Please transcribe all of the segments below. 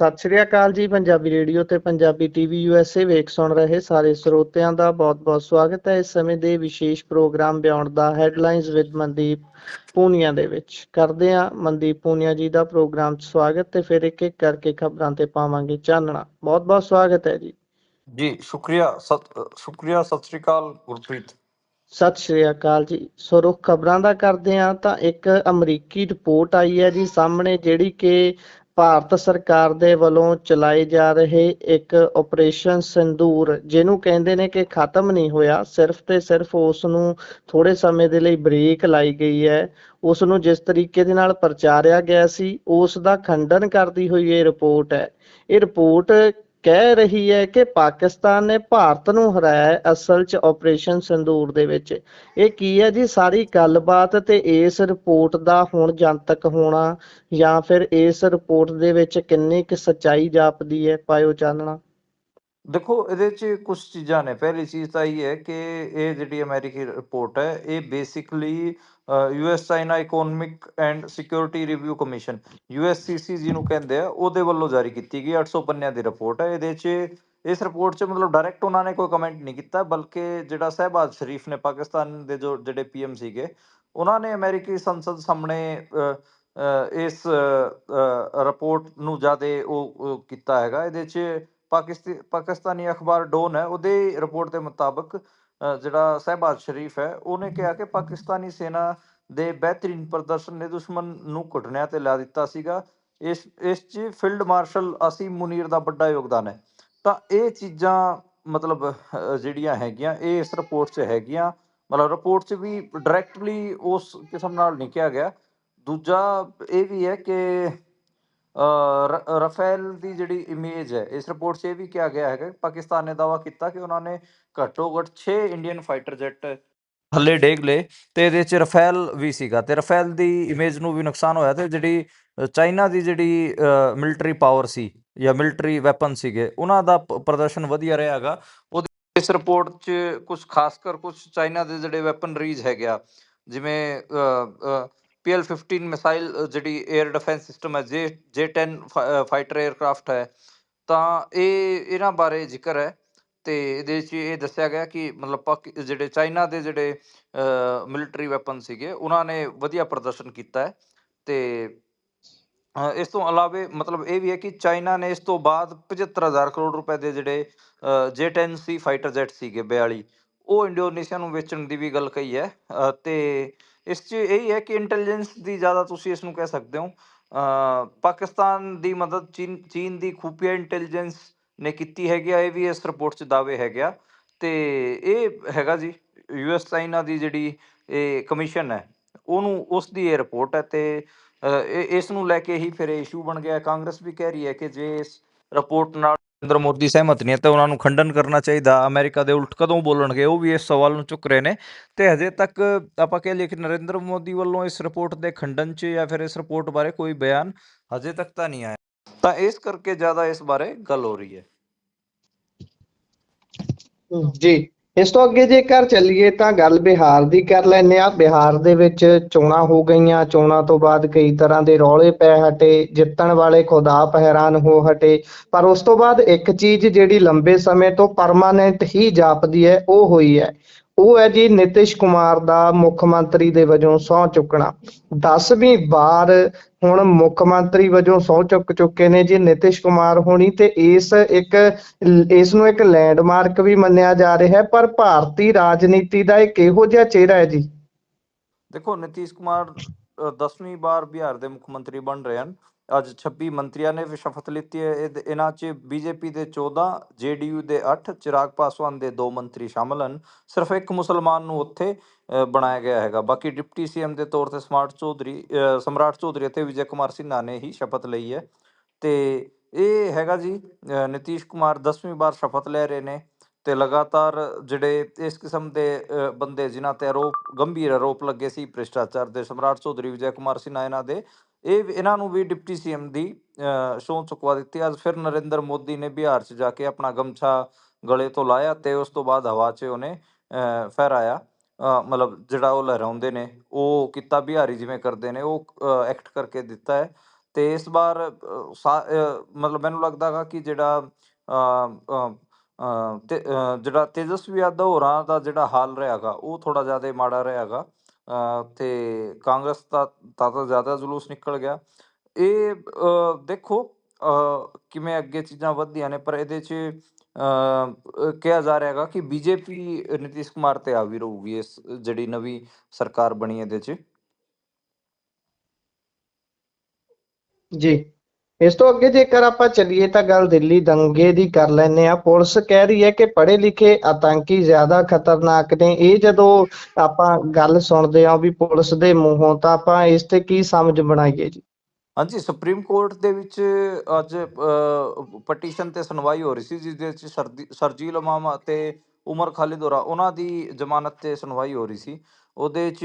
ਸਤਿ ਸ਼੍ਰੀ ਅਕਾਲ ਜੀ ਪੰਜਾਬੀ ਰੇਡੀਓ ਤੇ ਪੰਜਾਬੀ ਟੀਵੀ ਯੂਐਸਏ ਵੇਖ ਸੁਣ ਰਹੇ ਸਾਰੇ ਸਰੋਤਿਆਂ ਦਾ ਬਹੁਤ-ਬਹੁਤ ਸਵਾਗਤ ਹੈ। ਇਸ ਸਮੇਂ ਦੇ ਵਿਸ਼ੇਸ਼ ਪ੍ਰੋਗਰਾਮ ਬਿਯੋਂਡ ਦਾ ਹੈਡਲਾਈਨਸ ਵਿਦ ਮਨਦੀਪ ਪੂਨੀਆ ਦੇ ਵਿੱਚ। ਕਰਦੇ ਹਾਂ ਮਨਦੀਪ ਪੂਨੀਆ ਜੀ ਦਾ ਪ੍ਰੋਗਰਾਮ 'ਚ ਸਵਾਗਤ ਤੇ ਫਿਰ ਇੱਕ ਇੱਕ ਕਰਕੇ ਖਬਰਾਂ ਤੇ ਪਾਵਾਂਗੇ ਚਾਨਣਾ। ਬਹੁਤ-ਬਹੁਤ ਸਵਾਗਤ ਹੈ ਜੀ। ਜੀ ਸ਼ੁਕਰੀਆ। ਸ਼ੁਕਰੀਆ ਸਤਿ ਸ੍ਰੀ ਅਕਾਲ ਗੁਰਪ੍ਰੀਤ। ਸਤਿ ਸ਼੍ਰੀ ਅਕਾਲ ਜੀ। ਸੋ ਰੁੱਖ ਖਬਰਾਂ ਦਾ ਕਰਦੇ ਹਾਂ ਤਾਂ ਇੱਕ ਅਮਰੀਕੀ ਰਿਪੋਰਟ ਆਈ ਹੈ ਜੀ ਸਾਹਮਣੇ ਜਿਹੜੀ ਕਿ ਭਾਰਤ ਸਰਕਾਰ ਦੇ ਵੱਲੋਂ ਚਲਾਏ ਜਾ ਰਹੇ ਇੱਕ ਆਪਰੇਸ਼ਨ ਸਿੰਦੂਰ, ਜਿਹਨੂੰ ਕਹਿੰਦੇ ਨੇ ਕਿ ਖਤਮ ਨਹੀਂ ਹੋਇਆ, ਸਿਰਫ ਤੇ ਸਿਰਫ ਉਸ ਨੂੰ ਥੋੜੇ ਸਮੇਂ ਦੇ ਲਈ ਬ੍ਰੇਕ ਲਾਈ ਗਈ ਹੈ। ਉਸ ਨੂੰ ਜਿਸ ਤਰੀਕੇ ਦੇ ਨਾਲ ਪ੍ਰਚਾਰਿਆ ਗਿਆ ਸੀ ਉਸ ਦਾ ਖੰਡਨ ਕਰਦੀ ਹੋਈ ਇਹ ਰਿਪੋਰਟ ਹੈ। ਇਹ ਰਿਪੋਰਟ ਕਹਿ ਰਹੀ ਹੈ ਕਿ ਪਾਕਿਸਤਾਨ ਨੇ ਭਾਰਤ ਨੂੰ ਹਰਾਇਆ ਅਸਲ 'ਚ ਆਪਰੇਸ਼ਨ ਸਿੰਦੂਰ ਦੇ ਵਿੱਚ। ਇਹ ਕੀ ਹੈ ਜੀ? ਸਾਰੀ ਗੱਲਬਾਤ ਤੇ ਇਸ ਰਿਪੋਰਟ ਦਾ ਹੁਣ ਜਨਤਕ ਹੋਣਾ ਜਾਂ ਫਿਰ ਇਸ ਰਿਪੋਰਟ ਦੇ ਵਿੱਚ ਕਿੰਨੀ ਕੁ ਸੱਚਾਈ ਜਾਪਦੀ ਹੈ? ਪਾਇਓ ਚਾਨਣਾ। ਦੇਖੋ, ਇਹਦੇ 'ਚ ਕੁਝ ਚੀਜ਼ਾਂ ਨੇ। ਪਹਿਲੀ ਚੀਜ਼ ਤਾਂ ਇਹ ਹੈ ਕਿ ਇਹ ਜਿਹੜੀ ਅਮਰੀਕੀ ਰਿਪੋਰਟ ਹੈ, ਇਹ basically US China economic and security review commission USCC ਜਿਹਨੂੰ ਕਹਿੰਦੇ ਆ, ਉਹਦੇ ਵੱਲੋਂ ਜਾਰੀ ਕੀਤੀ ਗਈ 800 ਪੰਨਿਆਂ ਦੀ ਰਿਪੋਰਟ ਹੈ ਇਹਦੇ 'ਚ ਇਸ ਰਿਪੋਰਟ 'ਚ ਮਤਲਬ ਡਾਇਰੈਕਟ ਉਹਨਾਂ ਨੇ ਕੋਈ ਕਮੈਂਟ ਨਹੀਂ ਕੀਤਾ, ਬਲਕਿ ਜਿਹੜਾ ਸਹਿਬਾਜ਼ ਸ਼ਰੀਫ ਨੇ ਪਾਕਿਸਤਾਨ ਦੇ ਜੋ ਜਿਹੜੇ ਪੀਐਮ ਸੀਗੇ, ਉਹਨਾਂ ਨੇ ਅਮਰੀਕੀ ਸੰਸਦ ਸਾਹਮਣੇ ਇਸ ਰਿਪੋਰਟ ਨੂੰ ਜ਼ਿਆਦਾ ਉਹ ਕੀਤਾ ਹੈਗਾ। ਇਹਦੇ 'ਚ ਪਾਕਿਸਤਾਨੀ ਪਾਕਿਸਤਾਨੀ ਅਖਬਾਰ ਡੋਨ ਹੈ, ਉਹਦੇ ਰਿਪੋਰਟ ਦੇ ਮੁਤਾਬਕ ਜਿਹੜਾ ਸਹਿਬਾਜ਼ ਸ਼ਰੀਫ ਹੈ, ਉਹਨੇ ਕਿਹਾ ਕਿ ਪਾਕਿਸਤਾਨੀ ਸੈਨਾ ਦੇ ਬਿਹਤਰੀਨ ਪ੍ਰਦਰਸ਼ਨ ਨੇ ਦੁਸ਼ਮਣ ਨੂੰ ਘੁਟਨਿਆਂ ਤੇ ਲਾ ਦਿੱਤਾ ਸੀਗਾ। ਇਸ ਇਸ 'ਚ ਫੀਲਡ ਮਾਰਸ਼ਲ ਅਸੀਮ ਮੁਨੀਰ ਦਾ ਵੱਡਾ ਯੋਗਦਾਨ ਹੈ। ਤਾਂ ਇਹ ਚੀਜ਼ਾਂ ਮਤਲਬ ਜਿਹੜੀਆਂ ਹੈਗੀਆਂ, ਇਹ ਇਸ ਰਿਪੋਰਟ 'ਚ ਹੈਗੀਆਂ। ਮਤਲਬ ਰਿਪੋਰਟ 'ਚ ਵੀ ਡਾਇਰੈਕਟਲੀ ਉਸ ਕਿਸਮ ਨਾਲ ਨਹੀਂ ਕਿਹਾ ਗਿਆ। ਦੂਜਾ ਇਹ ਵੀ ਹੈ ਕਿ ਰਫੇਲ ਦੀ ਜਿਹੜੀ ਇਮੇਜ ਹੈ, ਇਸ ਰਿਪੋਰਟ 'ਚ ਇਹ ਵੀ ਕਿਹਾ ਗਿਆ ਹੈਗਾ ਪਾਕਿਸਤਾਨ ਨੇ ਦਾਅਵਾ ਕੀਤਾ ਕਿ ਉਹਨਾਂ ਨੇ ਘੱਟੋ ਘੱਟ 6 ਇੰਡੀਅਨ ਫਾਈਟਰ ਜੈਟ ਥੱਲੇ ਡੇਗ ਲਏ ਤੇ ਇਹਦੇ 'ਚ ਰਫੇਲ ਵੀ ਸੀਗਾ ਤੇ ਰਫੇਲ ਦੀ ਇਮੇਜ ਨੂੰ ਵੀ ਨੁਕਸਾਨ ਹੋਇਆ ਤੇ ਜਿਹੜੀ ਚਾਈਨਾ ਦੀ ਜਿਹੜੀ ਮਿਲਟਰੀ ਪਾਵਰ ਸੀ ਜਾਂ ਮਿਲਟਰੀ ਵੈਪਨ ਸੀਗੇ, ਉਹਨਾਂ ਦਾ ਪ੍ਰਦਰਸ਼ਨ ਵਧੀਆ ਰਿਹਾ ਹੈਗਾ। ਉਹਦੇ, ਇਸ ਰਿਪੋਰਟ 'ਚ ਕੁਝ ਖਾਸ ਕਰ ਕੁਝ ਚਾਈਨਾ ਦੇ ਜਿਹੜੇ ਵੈਪਨਰੀਜ਼ ਹੈਗੇ ਆ, ਜਿਵੇਂ ਪੀਐਲ 15 ਮਿਸਾਈਲ ਜਿਹੜੀ 에ਅਰ ਡਿਫੈਂਸ ਸਿਸਟਮ ਹੈ ਜੇ ਜੇ 10 ਫਾਈਟਰ 에ਅਰਕ੍ਰਾਫਟ ਹੈ ਤਾਂ ਇਹ ਇਹਨਾਂ ਬਾਰੇ ਜ਼ਿਕਰ ਹੈ ਤੇ ਇਹਦੇ 'ਚ ਇਹ ਦੱਸਿਆ ਗਿਆ ਕਿ ਮਤਲਬ ਪਾਕਿ ਜਿਹੜੇ ਚਾਈਨਾ ਦੇ ਜਿਹੜੇ ਮਿਲਟਰੀ ਵੈਪਨ ਸੀਗੇ ਉਹਨਾਂ ਨੇ ਵਧੀਆ ਪ੍ਰਦਰਸ਼ਨ ਕੀਤਾ ਹੈ ਤੇ ਇਸ ਤੋਂ ਇਲਾਵਾ ਮਤਲਬ ਇਹ ਵੀ ਹੈ ਕਿ ਚਾਈਨਾ ਨੇ ਇਸ ਤੋਂ ਬਾਅਦ 75000 ਕਰੋੜ ਰੁਪਏ ਦੇ ਜਿਹੜੇ ਜੇ 10 ਸੀ ਫਾਈਟਰ ਜੈਟ ਸੀਗੇ 42 ਉਹ ਇੰਡੋਨੇਸ਼ੀਆ ਨੂੰ ਵੇਚਣ ਦੀ ਵੀ ਗੱਲ ਕਹੀ ਹੈ ਅ, ਤੇ ਇਸ 'ਚ ਇਹ ਹੈ ਕਿ ਇੰਟੈਲੀਜੈਂਸ ਦੀ ਜ਼ਿਆਦਾ ਤੁਸੀਂ ਇਸ ਨੂੰ ਕਹਿ ਸਕਦੇ ਹੋ ਪਾਕਿਸਤਾਨ ਦੀ ਮਦਦ ਚੀਨ ਚੀਨ ਦੀ ਖੂਫੀਆ ਇੰਟੈਲੀਜੈਂਸ ਨੇ ਕੀਤੀ ਹੈਗੀ ਆ, ਇਹ ਵੀ ਇਸ ਰਿਪੋਰਟ 'ਚ ਦਾਅਵੇ ਹੈਗੇ ਆ। ਤੇ ਇਹ ਹੈਗਾ ਜੀ ਯੂਐਸ ਚਾਈਨਾ ਦੀ ਜਿਹੜੀ ਇਹ ਕਮਿਸ਼ਨ ਹੈ, ਉਹਨੂੰ ਉਸ ਦੀ ਇਹ ਰਿਪੋਰਟ ਹੈ ਤੇ ਇਹ ਇਸ ਨੂੰ ਲੈ ਕੇ ਹੀ ਫਿਰ ਇਸ਼ੂ ਬਣ ਗਿਆ। ਕਾਂਗਰਸ ਵੀ ਕਹਿ ਰਹੀ ਹੈ ਕਿ ਜੇ ਇਸ ਰਿਪੋਰਟ ਨਾਲ ਨਰਿੰਦਰ ਮੋਦੀ ਸਹਿਮਤ ਨਹੀਂ ਹੈ, ਤਾਂ ਉਹਨਾਂ ਨੂੰ ਖੰਡਨ ਕਰਨਾ ਚਾਹੀਦਾ। ਅਮਰੀਕਾ ਦੇ ਉਲਟ ਕਦੋਂ ਬੋਲਣਗੇ, ਉਹ ਵੀ ਇਸ ਸਵਾਲ ਨੂੰ ਚੁੱਕ ਰਹੇ ਨੇ। ਤੇ ਹਜੇ ਤੱਕ ਆਪਾਂ ਕਹਿ ਲਈਏ ਕਿ ਨਰਿੰਦਰ ਮੋਦੀ ਵੱਲੋਂ ਇਸ ਰਿਪੋਰਟ ਦੇ ਖੰਡਨ 'ਚ ਜਾਂ ਫਿਰ ਇਸ ਰਿਪੋਰਟ ਬਾਰੇ ਕੋਈ ਬਿਆਨ ਹਜੇ ਤੱਕ ਤਾਂ ਨਹੀਂ ਆਇਆ। ਤਾਂ ਇਸ ਕਰਕੇ ਜ਼ਿਆਦਾ ਇਸ ਬਾਰੇ ਗੱਲ ਹੋ ਰਹੀ ਹੈ। ਜੀ। ਇਸ ਤੋਂ ਅੱਗੇ ਜੇਕਰ ਚੱਲੀਏ ਤਾਂ ਗੱਲ ਬਿਹਾਰ ਦੀ ਕਰ ਲੈਂਦੇ ਆ ਬਿਹਾਰ ਦੇ ਵਿੱਚ ਚੋਣਾਂ ਹੋ ਗਈਆਂ। ਚੋਣਾਂ ਤੋਂ ਬਾਅਦ ਕਈ ਤਰ੍ਹਾਂ ਦੇ ਰੌਲੇ ਪੈ ਹਟੇ। ਜਿੱਤਣ ਵਾਲੇ ਖੁਦ ਆਪ ਹੈਰਾਨ ਹੋ ਹਟੇ। ਪਰ ਉਸ ਤੋਂ ਬਾਅਦ ਇੱਕ ਚੀਜ਼ ਜਿਹੜੀ ਲੰਬੇ ਸਮੇਂ ਤੋਂ ਪਰਮਾਨੈਂਟ ਹੀ ਜਾਪਦੀ ਹੈ, ਉਹ ਹੋਈ ਹੈ। ਉਹ ਹੈ ਜੀ ਨਿਤਿਸ਼ ਕੁਮਾਰ ਦਾ ਮੁੱਖ ਮੰਤਰੀ ਦੇ ਵਜੋਂ ਸਹੁੰ ਚੁੱਕਣਾ। 10ਵੀਂ ਵਾਰ ਹੁਣ ਮੁੱਖ ਮੰਤਰੀ ਵਜੋਂ ਸਹੁੰ ਚੁੱਕ ਚੁੱਕੇ ਨੇ ਜੀ ਨਿਤਿਸ਼ ਕੁਮਾਰ ਹੋਣੀ ਤੇ ਇਸ ਇੱਕ ਇਸ ਨੂੰ ਇੱਕ ਲੈਂਡਮਾਰਕ ਵੀ ਮੰਨਿਆ ਜਾ ਰਿਹਾ ਹੈ, ਪਰ ਭਾਰਤੀ ਰਾਜਨੀਤੀ ਦਾ ਇੱਕ ਇਹੋ ਜਿਹਾ ਚਿਹਰਾ ਹੈ ਜੀ। ਦੇਖੋ, ਨਿਤੀਸ਼ ਕੁਮਾਰ 10ਵੀਂ ਵਾਰ ਬਿਹਾਰ ਦੇ ਮੁੱਖ ਮੰਤਰੀ ਬਣ ਰਹੇ ਹਨ। ਅੱਜ 26 ਮੰਤਰੀਆਂ ਨੇ ਵੀ ਸ਼ਪਥ ਲਿੱਤੀ ਹੈ। ਇਹਦੇ- ਇਹਨਾਂ 'ਚ ਬੀਜੇਪੀ ਦੇ 14 ਜੇਡੀਯੂ ਦੇ 8 ਚਿਰਾਗ ਪਾਸਵਾਨ ਦੇ 2 ਮੰਤਰੀ ਸ਼ਾਮਲ ਹਨ। ਸਿਰਫ ਇੱਕ ਮੁਸਲਮਾਨ ਨੂੰ ਉੱਥੇ ਅ, ਬਣਾਇਆ ਗਿਆ ਹੈਗਾ। ਬਾਕੀ ਡਿਪਟੀ ਸੀਐਮ ਦੇ ਤੌਰ ਤੇ ਸਮਾਰਟ ਚੌਧਰੀ ਅ, ਸਮਰਾਟ ਚੌਧਰੀ ਅਤੇ ਵਿਜੇ ਕੁਮਾਰ ਸਿੰਨਹਾ ਨੇ ਹੀ ਸ਼ਪਥ ਲਈ ਹੈ। ਤੇ ਇਹ ਹੈਗਾ ਜੀ ਅ, ਨਿਤੀਸ਼ ਕੁਮਾਰ 10ਵੀਂ ਵਾਰ ਸ਼ਪਥ ਲੈ ਰਹੇ ਨੇ ਤੇ ਲਗਾਤਾਰ ਜਿਹੜੇ ਇਸ ਕਿਸਮ ਦੇ ਅ, ਬੰਦੇ ਜਿਨ੍ਹਾਂ ਤੇ ਆਰੋਪ ਗੰਭੀਰ ਆਰੋਪ ਲੱਗੇ ਸੀ ਭ੍ਰਿਸ਼ਟਾਚਾਰ ਦੇ ਸਮਰਾਟ ਚੌਧਰੀ ਵਿਜੇ ਕੁਮਾਰ ਸਿੰਨਹਾ ਇਹਨਾਂ ਦੇ ਇਹ ਵੀ- ਇਹਨਾਂ ਨੂੰ ਵੀ ਡਿਪਟੀ ਸੀਐਮ ਦੀ ਅ, ਸਹੁੰ ਚੁਕਵਾ ਦਿੱਤੀ। ਅੱਜ ਫਿਰ ਨਰਿੰਦਰ ਮੋਦੀ ਨੇ ਬਿਹਾਰ 'ਚ ਜਾ ਕੇ ਆਪਣਾ ਗਮਛਾ ਗਲੇ ਤੋਂ ਲਾਇਆ ਤੇ ਉਸ ਤੋਂ ਬਾਅਦ ਹਵਾ 'ਚ ਉਹਨੇ ਫਹਿਰਾਇਆ। ਮਤਲਬ ਜਿਹੜਾ ਉਹ ਲਹਿਰਾਉਂਦੇ ਨੇ ਉਹ ਕੀਤਾ ਬਿਹਾਰੀ ਜਿਵੇਂ ਕਰਦੇ ਨੇ ਉਹ ਐਕਟ ਕਰਕੇ ਦਿੱਤਾ ਹੈ। ਤੇ ਇਸ ਵਾਰ ਸਾ- ਮਤਲਬ ਮੈਨੂੰ ਲੱਗਦਾ ਹੈਗਾ ਕਿ ਜਿਹੜਾ ਜਿਹੜਾ ਤੇਜਸਵੀ ਯਾਦਵ ਹੋਰਾਂ ਦਾ ਜਿਹੜਾ ਹਾਲ ਰਿਹਾਗਾ ਉਹ ਥੋੜਾ ਜ਼ਿਆਦਾ ਮਾੜਾ ਰਿਹਾਗਾ ਅ, ਤੇ ਕਾਂਗਰਸ ਦਾ ਤਾਂ ਤਾਂ ਜ਼ਿਆਦਾ ਜਲੂਸ ਨਿਕਲ ਗਿਆ। ਇਹ ਦੇਖੋ ਕਿਵੇਂ ਅੱਗੇ ਚੀਜ਼ਾਂ ਵੱਧਦੀਆਂ ਨੇ ਪਰ ਇਹਦੇ 'ਚ ਅ, ਕਿਹਾ ਜਾ ਰਿਹਾ ਹੈਗਾ ਕਿ ਬੀਜੇਪੀ ਨਿਤੀਸ਼ ਕੁਮਾਰ ਤੇ ਆ ਵੀ ਰਹੂਗੀ ਇਸ ਜਿਹੜੀ ਨਵੀਂ ਸਰਕਾਰ ਬਣੀ ਇਹਦੇ 'ਚ। ਜੀ। ਇਸ ਤੋਂ ਅੱਗੇ ਜੇਕਰ ਆਪਾਂ ਚੱਲੀਏ ਤਾਂ ਗੱਲ ਦਿੱਲੀ ਦੰਗੇ ਦੀ ਕਰ ਲੈਨੇ ਆ ਪੁਲਿਸ ਕਹਿ ਰਹੀ ਹੈ ਕਿ ਪੜ੍ਹੇ ਲਿਖੇ ਆਤੰਕੀ ਜ਼ਿਆਦਾ ਖਤਰਨਾਕ ਨੇ। ਇਹ ਜਦੋਂ ਆਪਾਂ ਗੱਲ ਸੁਣਦੇ ਆ ਵੀ ਪੁਲਿਸ ਦੇ ਮੂੰਹੋਂ, ਤਾਂ ਆਪਾਂ ਇਸ ਤੇ ਕੀ ਸਮਝ ਬਣਾਈਏ ਜੀ? ਹਾਂਜੀ, ਸੁਪਰੀਮ ਕੋਰਟ ਦੇ ਵਿੱਚ ਅੱਜ ਪਟੀਸ਼ਨ ਤੇ ਸੁਣਵਾਈ ਹੋ ਰਹੀ ਸੀ, ਜਿਸ ਦੇ ਵਿੱਚ ਸਰਦੀ- ਸਰਜੀਲ ਇਮਾਮ ਅਤੇ ਉਮਰ ਖਾਲਿਦ ਹੋਰਾ ਉਹਨਾਂ ਦੀ ਜ਼ਮਾਨਤ ਤੇ ਸੁਣਵਾਈ ਹੋ ਰਹੀ ਸੀ। ਉਹਦੇ ਚ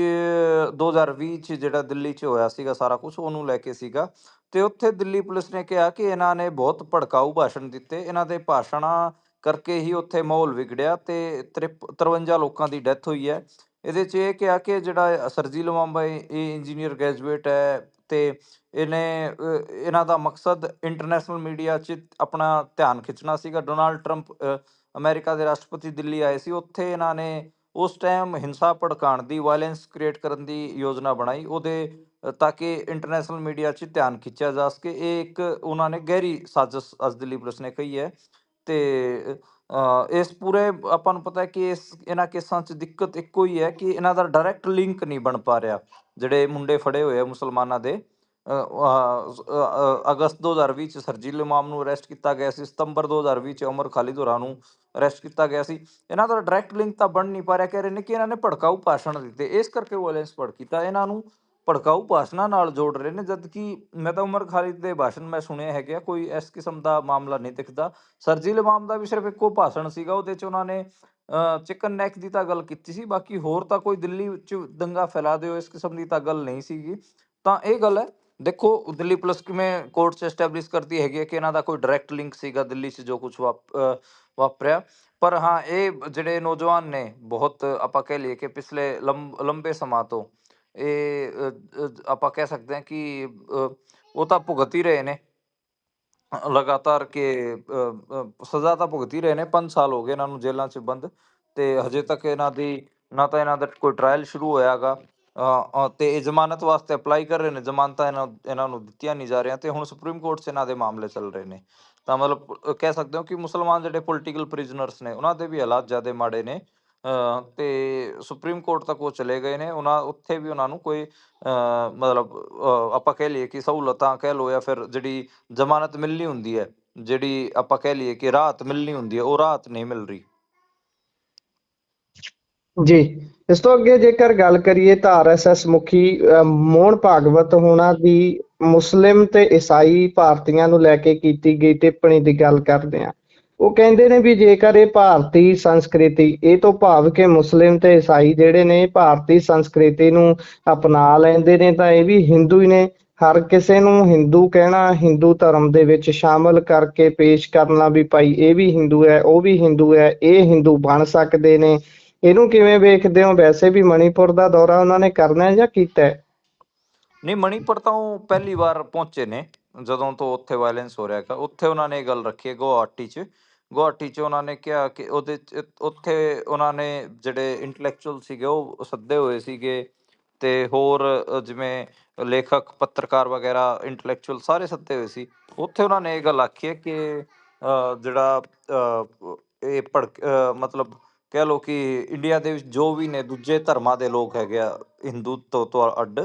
2020 ਚ ਜਿਹੜਾ ਦਿੱਲੀ ਚ ਹੋਇਆ ਸੀਗਾ ਸਾਰਾ ਕੁਝ ਉਹਨੂੰ ਲੈ ਕੇ ਸੀਗਾ। ਤੇ ਉੱਥੇ ਦਿੱਲੀ ਪੁਲਿਸ ਨੇ ਕਿਹਾ ਕਿ ਇਹਨਾਂ ਨੇ ਬਹੁਤ ਭੜਕਾਊ ਭਾਸ਼ਣ ਦਿੱਤੇ। ਇਹਨਾਂ ਦੇ ਭਾਸ਼ਣਾਂ ਕਰਕੇ ਹੀ ਉੱਥੇ ਮਾਹੌਲ ਵਿਗੜਿਆ ਤੇ 53 ਲੋਕਾਂ ਦੀ ਡੈਥ ਹੋਈ ਹੈ। ਇਹਦੇ ਚ ਇਹ ਕਿਹਾ ਕਿ ਜਿਹੜਾ ਸਰਜੀਲ ਇਮਾਮ ਇਹ ਇੰਜੀਨੀਅਰ ਗ੍ਰੈਜੂਏਟ ਹੈ ਤੇ ਇਹਨੇ ਇਹਨਾਂ ਦਾ ਮਕਸਦ ਇੰਟਰਨੈਸ਼ਨਲ ਮੀਡੀਆ 'ਚ ਆਪਣਾ ਧਿਆਨ ਖਿੱਚਣਾ ਸੀਗਾ। ਡੋਨਾਲਡ ਟਰੰਪ ਅ, ਅਮਰੀਕਾ ਦੇ ਰਾਸ਼ਟਰਪਤੀ ਦਿੱਲੀ ਆਏ ਸੀ। ਉੱਥੇ ਇਹਨਾਂ ਨੇ ਉਸ ਟਾਈਮ ਹਿੰਸਾ ਭੜਕਾਉਣ ਦੀ ਵਾਇਲੈਂਸ ਕ੍ਰੀਏਟ ਕਰਨ ਦੀ ਯੋਜਨਾ ਬਣਾਈ। ਉਹਦੇ ਤਾਂ ਕਿ ਇੰਟਰਨੈਸ਼ਨਲ ਮੀਡੀਆ 'ਚ ਧਿਆਨ ਖਿੱਚਿਆ ਜਾ ਸਕੇ। ਇਹ ਇੱਕ ਉਹਨਾਂ ਨੇ ਗਹਿਰੀ ਸਾਜ਼ਿਸ਼ ਅੱਜ ਦਿੱਲੀ ਪੁਲਿਸ ਨੇ ਕਹੀ ਹੈ। ਤੇ ਇਸ ਪੂਰੇ ਆਪਾਂ ਨੂੰ ਪਤਾ ਹੈ ਕਿ ਇਸ, ਇਹਨਾਂ ਕੇਸਾਂ 'ਚ ਦਿੱਕਤ ਇੱਕੋ ਹੀ ਹੈ ਕਿ ਇਹਨਾਂ ਦਾ ਡਾਇਰੈਕਟ ਲਿੰਕ ਨਹੀਂ ਬਣ ਪਾ ਰਿਹਾ। ਜਿਹੜੇ ਮੁੰਡੇ ਫੜੇ ਹੋਏ ਆ ਮੁਸਲਮਾਨਾਂ ਦੇ ਅਗਸਤ 2020 ਚ ਸਰਜੀਲ ਇਮਾਮ ਨੂੰ ਅਰੈਸਟ ਕੀਤਾ ਗਿਆ ਸੀ, ਸਤੰਬਰ 2020 ਚ ਉਮਰ ਖਾਲਿਦ ਹੋਰਾਂ ਨੂੰ ਅਰੈਸਟ ਕੀਤਾ ਗਿਆ ਸੀ। ਇਹਨਾਂ ਦਾ ਡਾਇਰੈਕਟ ਲਿੰਕ ਤਾਂ ਬਣ ਨਹੀਂ ਪਾ ਰਿਹਾ, ਕਹਿ ਰਹੇ ਨੇ ਕਿ ਇਹਨਾਂ ਨੇ ਭੜਕਾਊ ਭਾਸ਼ਣ ਦਿੱਤੇ। ਇਸ ਕਰਕੇ ਵਾਇਲੈਂਸ ਭੜ ਕੀਤਾ। ਇਹਨਾਂ ਨੂੰ ਭੜਕਾਊ ਭਾਸ਼ਣਾਂ ਨਾਲ ਜੋੜ ਰਹੇ ਨੇ ਜਦ ਕਿ ਮੈਂ ਤਾਂ ਉਮਰ ਖਾਲਿਦ ਦੇ ਭਾਸ਼ਣ ਮੈਂ ਸੁਣਿਆ ਹੈਗਾ, ਕੋਈ ਇਸ ਕਿਸਮ ਦਾ ਮਾਮਲਾ ਨਹੀਂ ਦਿਖਦਾ। ਸਰਜੀਲ ਇਮਾਮ ਦਾ ਵੀ ਸਿਰਫ ਇੱਕੋ ਭਾਸ਼ਣ ਸੀਗਾ, ਉਹਦੇ ਚ ਉਹਨਾਂ ਨੇ ਚਿਕਨ ਨੈਕ ਦੀ ਤਾਂ ਗੱਲ ਕੀਤੀ ਸੀ, ਬਾਕੀ ਹੋਰ ਤਾਂ ਕੋਈ ਦਿੱਲੀ ਵਿੱਚ ਦੰਗਾ ਫੈਲਾ ਦਿਓ, ਇਸ ਕਿਸਮ ਦੀ ਤਾਂ ਗੱਲ ਨਹੀਂ ਸੀਗੀ। ਤਾਂ ਇਹ ਗੱਲ ਹੈ ਦੇਖੋ, ਦਿੱਲੀ ਪੁਲਿਸ ਕਿਵੇਂ ਕੋਰਟ 'ਚ ਐਸਟੈਬਲਿਸ਼ ਕਰਦੀ ਹੈਗੀ ਹੈ ਕਿ ਇਹਨਾਂ ਦਾ ਕੋਈ ਡਾਇਰੈਕਟ ਲਿੰਕ ਸੀਗਾ ਦਿੱਲੀ 'ਚ ਜੋ ਕੁਝ ਵਾਪਰਿਆ। ਪਰ ਹਾਂ, ਇਹ ਜਿਹੜੇ ਨੌਜਵਾਨ ਨੇ, ਬਹੁਤ ਆਪਾਂ ਕਹਿ ਲਈਏ ਕਿ ਪਿਛਲੇ ਲੰਬੇ ਸਮਾਂ ਤੋਂ ਇਹ ਆਪਾਂ ਕਹਿ ਸਕਦੇ ਹਾਂ ਕਿ ਉਹ ਤਾਂ ਭੁਗਤ ਹੀ ਰਹੇ ਨੇ। ਲਗਾਤਾਰ ਕਿ ਸਜ਼ਾ ਤਾਂ ਭੁਗਤ ਹੀ ਰਹੇ ਨੇ। 5 ਸਾਲ ਹੋ ਗਏ ਇਹਨਾਂ ਨੂੰ ਜੇਲ੍ਹਾਂ 'ਚ ਬੰਦ ਤੇ ਹਜੇ ਤੱਕ ਇਹਨਾਂ ਦੀ, ਨਾ ਤਾਂ ਇਹਨਾਂ ਦਾ ਕੋਈ ਟ੍ਰਾਇਲ ਸ਼ੁਰੂ ਹੋਇਆਗਾ। ਤੇ ਇਹ ਜ਼ਮਾਨਤ ਵਾਸਤੇ ਅਪਲਾਈ ਕਰ ਰਹੇ ਨੇ ਜ਼ਮਾਨਤਾਂ ਇਹਨਾਂ ਇਹਨਾਂ ਨੂੰ ਦਿੱਤੀਆਂ ਨਹੀਂ ਜਾ ਰਹੀਆਂ ਤੇ ਹੁਣ ਸੁਪਰੀਮ ਕੋਰਟ 'ਚ ਇਹਨਾਂ ਦੇ ਮਾਮਲੇ ਚੱਲ ਰਹੇ ਨੇ। ਤਾਂ ਮਤਲਬ ਕਹਿ ਸਕਦੇ ਹੋ ਕਿ ਮੁਸਲਮਾਨ ਜਿਹੜੇ ਪੋਲੀਟੀਕਲ ਪ੍ਰਿਜ਼ਨਰਸ ਨੇ ਉਹਨਾਂ ਦੇ ਵੀ ਹਾਲਾਤ ਜ਼ਿਆਦਾ ਮਾੜੇ ਨੇ। ਅ, ਤੇ ਸੁਪਰੀਮ ਕੋਰਟ ਤੱਕ ਉਹ ਚਲੇ ਗਏ ਨੇ। ਉਹਨਾਂ ਉੱਥੇ ਵੀ ਉਹਨਾਂ ਨੂੰ ਕੋਈ ਮਤਲਬ ਆਪਾਂ ਕਹਿ ਲਈਏ ਕਿ ਸਹੂਲਤਾਂ ਕਹਿ ਲਓ ਜਾਂ ਫਿਰ ਜਿਹੜੀ ਜ਼ਮਾਨਤ ਮਿਲਣੀ ਹੁੰਦੀ ਹੈ ਜਿਹੜੀ ਆਪਾਂ ਕਹਿ ਲਈਏ ਕਿ ਰਾਹਤ ਮਿਲਣੀ ਹੁੰਦੀ ਹੈ ਉਹ ਰਾਹਤ ਨਹੀਂ ਮਿਲ ਰਹੀ। ਜੀ। ਇਸ ਤੋਂ ਅੱਗੇ ਜੇਕਰ ਗੱਲ ਕਰੀਏ ਤਾਂ ਆਰਐਸਐਸ ਮੁਖੀ ਮੋਹਨ ਭਾਗਵਤ ਹੋਣਾ ਦੀ ਮੁਸਲਿਮ ਤੇ ਈਸਾਈ ਭਾਰਤੀਆਂ ਨੂੰ ਲੈ ਕੇ ਕੀਤੀ ਗਈ ਟਿੱਪਣੀ ਦੀ ਗੱਲ ਕਰਦੇ ਹਾਂ ਉਹ ਕਹਿੰਦੇ ਨੇ ਵੀ ਜੇਕਰ ਇਹ ਭਾਰਤੀ ਸੰਸਕ੍ਰਿਤੀ, ਇਹ ਤੋਂ ਭਾਵ ਕਿ ਮੁਸਲਿਮ ਤੇ ਈਸਾਈ ਜਿਹੜੇ ਨੇ ਭਾਰਤੀ ਸੰਸਕ੍ਰਿਤੀ ਨੂੰ ਅਪਣਾ ਲੈਂਦੇ ਨੇ ਤਾਂ ਇਹ ਵੀ ਹਿੰਦੂ ਹੀ ਨੇ। ਹਰ ਕਿਸੇ ਨੂੰ ਹਿੰਦੂ ਕਹਿਣਾ, ਹਿੰਦੂ ਧਰਮ ਦੇ ਵਿੱਚ ਸ਼ਾਮਲ ਕਰਕੇ ਪੇਸ਼ ਕਰਨਾ ਵੀ ਭਾਈ ਇਹ ਵੀ ਹਿੰਦੂ ਹੈ, ਉਹ ਵੀ ਹਿੰਦੂ ਹੈ, ਇਹ ਹਿੰਦੂ ਬਣ ਸਕਦੇ ਨੇ। ਇਹਨੂੰ ਕਿਵੇਂ ਵੇਖਦੇ ਹੋ? ਵੈਸੇ ਵੀ ਮਣੀਪੁਰ ਦਾ ਦੌਰਾ ਉਹਨਾਂ ਨੇ ਕਰਨਾ ਹੈ ਜਾਂ ਕੀਤਾ ਹੈ? ਨਹੀਂ ਮਣੀਪੁਰ ਤਾਂ ਉਹ ਪਹਿਲੀ ਵਾਰ ਪਹੁੰਚੇ ਨੇ ਜਦੋਂ ਤੋਂ ਉੱਥੇ ਵਾਇਲੈਂਸ ਹੋ ਰਿਹਾ ਹੈਗਾ। ਉੱਥੇ ਉਹਨਾਂ ਨੇ ਇਹ ਗੱਲ ਰੱਖੀ ਹੈ ਗੁਹਾਟੀ 'ਚ। ਗੁਹਾਟੀ 'ਚ ਉਹਨਾਂ ਨੇ ਕਿਹਾ ਕਿ ਉਹਦੇ ਉੱਥੇ ਉਹਨਾਂ ਨੇ ਜਿਹੜੇ ਇੰਟੈਲੈਕਚੁਅਲ ਸੀਗੇ ਉਹ ਸੱਦੇ ਹੋਏ ਸੀਗੇ ਤੇ ਹੋਰ ਅ, ਜਿਵੇਂ ਲੇਖਕ ਪੱਤਰਕਾਰ ਵਗੈਰਾ ਇੰਟੈਲੈਕਚੁਅਲ ਸਾਰੇ ਸੱਦੇ ਹੋਏ ਸੀ। ਉੱਥੇ ਉਹਨਾਂ ਨੇ ਇਹ ਗੱਲ ਆਖੀ ਹੈ ਕਿ ਜਿਹੜਾ ਇਹ ਭੜਕ ਮਤਲਬ ਕਹਿ ਲਓ ਕਿ ਇੰਡੀਆ ਦੇ ਵਿੱਚ ਜੋ ਵੀ ਨੇ ਦੂਜੇ ਧਰਮਾਂ ਦੇ ਲੋਕ ਹੈਗੇ ਆ ਹਿੰਦੂ ਤੋਂ ਤੋਂ ਅੱਡ,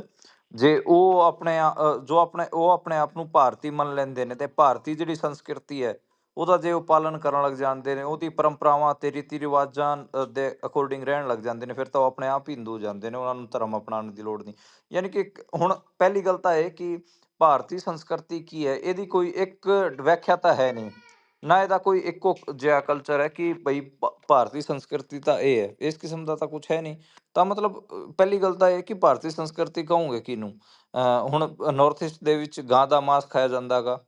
ਜੇ ਉਹ ਆਪਣੇ ਜੋ ਆਪਣੇ, ਉਹ ਆਪਣੇ ਆਪ ਨੂੰ ਭਾਰਤੀ ਮੰਨ ਲੈਂਦੇ ਨੇ ਤੇ ਭਾਰਤੀ ਜਿਹੜੀ ਸੰਸਕ੍ਰਿਤੀ ਹੈ, ਉਹਦਾ ਜੇ ਉਹ ਪਾਲਣ ਕਰਨ ਲੱਗ ਜਾਂਦੇ ਨੇ, ਉਹਦੀ ਪਰੰਪਰਾਵਾਂ ਤੇ ਰੀਤੀ ਰਿਵਾਜਾਂ ਦੇ ਅਕੋਰਡਿੰਗ ਰਹਿਣ ਲੱਗ ਜਾਂਦੇ ਨੇ, ਫਿਰ ਤਾਂ ਉਹ ਆਪਣੇ ਆਪ ਹੀ ਹਿੰਦੂ ਜਾਂਦੇ ਨੇ, ਉਹਨਾਂ ਨੂੰ ਧਰਮ ਅਪਣਾਉਣ ਦੀ ਲੋੜ ਨਹੀਂ। ਯਾਨੀ ਕਿ ਹੁਣ ਪਹਿਲੀ ਗੱਲ ਤਾਂ ਇਹ ਕਿ ਭਾਰਤੀ ਸੰਸਕ੍ਰਿਤੀ ਕੀ ਹੈ, ਇਹਦੀ ਕੋਈ ਇੱਕ ਵਿਆਖਿਆ ਤਾਂ ਹੈ ਨਹੀਂ। ਨਾ ਇਹਦਾ ਕੋਈ ਇੱਕੋ ਜਿਹਾ ਕਲਚਰ ਹੈ ਕਿ ਬਈ ਭਾ- ਭਾਰਤੀ ਸੰਸਕ੍ਰਿਤੀ ਤਾਂ ਇਹ ਹੈ ਇਸ ਕਿਸਮ ਦਾ ਤਾਂ ਕੁਝ ਹੈ ਨਹੀਂ। ਤਾਂ ਮਤਲਬ ਅ, ਪਹਿਲੀ ਗੱਲ ਤਾਂ ਇਹ ਕਿ ਭਾਰਤੀ ਸੰਸਕ੍ਰਿਤੀ ਕਹੋਗੇ ਕਿਹਨੂੰ? ਅ, ਹੁਣ ਨਾਰਥ ਈਸਟ ਦੇ ਵਿੱਚ ਗਾਂ ਦਾ ਮਾਸ ਖਾਇਆ ਜਾਂਦਾਗਾ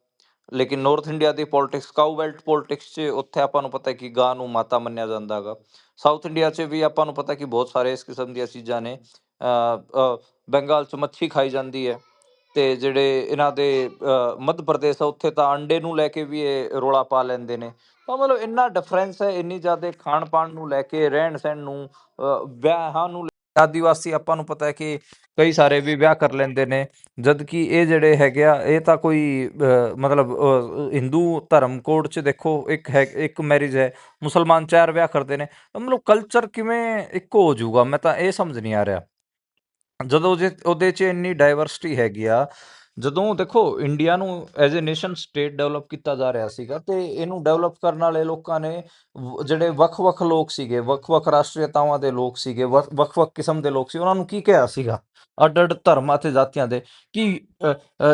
ਲੇਕਿਨ ਨਾਰਥ ਇੰਡੀਆ ਦੀ ਪੋਲਿਟਿਕਸ ਕਾਊ ਬੈਲਟ ਪੋਲਿਟਿਕਸ 'ਚ ਉੱਥੇ ਆਪਾਂ ਨੂੰ ਪਤਾ ਹੈ ਕਿ ਗਾਂ ਨੂੰ ਮਾਤਾ ਮੰਨਿਆ ਜਾਂਦਾਗਾ। ਸਾਊਥ ਇੰਡੀਆ 'ਚ ਵੀ ਆਪਾਂ ਨੂੰ ਪਤਾ ਕਿ ਬਹੁਤ ਸਾਰੇ ਇਸ ਕਿਸਮ ਦੀਆਂ ਚੀਜ਼ਾਂ ਨੇ। ਅ, ਅ, ਬੰਗਾਲ 'ਚ ਮੱਛੀ ਖਾਈ ਜਾਂਦੀ ਹੈ। ਅਤੇ ਜਿਹੜੇ ਇਹਨਾਂ ਦੇ ਮੱਧ ਪ੍ਰਦੇਸ਼ ਆ, ਉੱਥੇ ਤਾਂ ਅੰਡੇ ਨੂੰ ਲੈ ਕੇ ਵੀ ਇਹ ਰੌਲਾ ਪਾ ਲੈਂਦੇ ਨੇ। ਤਾਂ ਮਤਲਬ ਇੰਨਾ ਡਿਫਰੈਂਸ ਹੈ, ਇੰਨੀ ਜ਼ਿਆਦਾ ਖਾਣ ਪਾਣ ਨੂੰ ਲੈ ਕੇ ਰਹਿਣ ਸਹਿਣ ਨੂੰ ਵਿਆਹਾਂ ਨੂੰ ਲੈ ਆਦੀਵਾਸੀ ਆਪਾਂ ਨੂੰ ਪਤਾ ਹੈ ਕਿ ਕਈ ਸਾਰੇ ਵੀ ਵਿਆਹ ਕਰ ਲੈਂਦੇ ਨੇ। ਜਦ ਕਿ ਇਹ ਜਿਹੜੇ ਹੈਗੇ ਆ, ਇਹ ਤਾਂ ਕੋਈ ਮਤਲਬ ਹਿੰਦੂ ਧਰਮ ਕੋਡ 'ਚ ਦੇਖੋ, ਇੱਕ ਹੈ, ਇੱਕ ਮੈਰਿਜ ਹੈ, ਮੁਸਲਮਾਨ ਚਾਰ ਵਿਆਹ ਕਰਦੇ ਨੇ। ਮਤਲਬ ਕਲਚਰ ਕਿਵੇਂ ਇੱਕੋ ਹੋ ਜਾਊਗਾ? ਮੈਂ ਤਾਂ ਇਹ ਸਮਝ ਨਹੀਂ ਆ ਰਿਹਾ। ਜਦੋਂ ਜੇ ਉਹਦੇ 'ਚ ਇੰਨੀ ਡਾਈਵਰਸਿਟੀ ਹੈਗੀ ਆ, ਜਦੋਂ ਦੇਖੋ ਇੰਡੀਆ ਨੂੰ as a nation state develop ਕੀਤਾ ਜਾ ਰਿਹਾ ਸੀਗਾ ਤੇ ਇਹਨੂੰ ਡਿਵੈਲਪ ਕਰਨ ਵਾਲੇ ਲੋਕਾਂ ਨੇ ਵ- ਜਿਹੜੇ ਵੱਖ-ਵੱਖ ਲੋਕ ਸੀਗੇ ਵੱਖ-ਵੱਖ ਰਾਸ਼ਟਰੀਅਤਾਵਾਂ ਦੇ ਲੋਕ ਸੀਗੇ ਵੱਖ- ਵੱਖ-ਵੱਖ ਕਿਸਮ ਦੇ ਲੋਕ ਸੀ, ਉਹਨਾਂ ਨੂੰ ਕੀ ਕਿਹਾ ਸੀਗਾ? ਅੱਡ-ਅੱਡ ਧਰਮਾਂ ਤੇ ਜਾਤੀਆਂ ਦੇ ਕਿ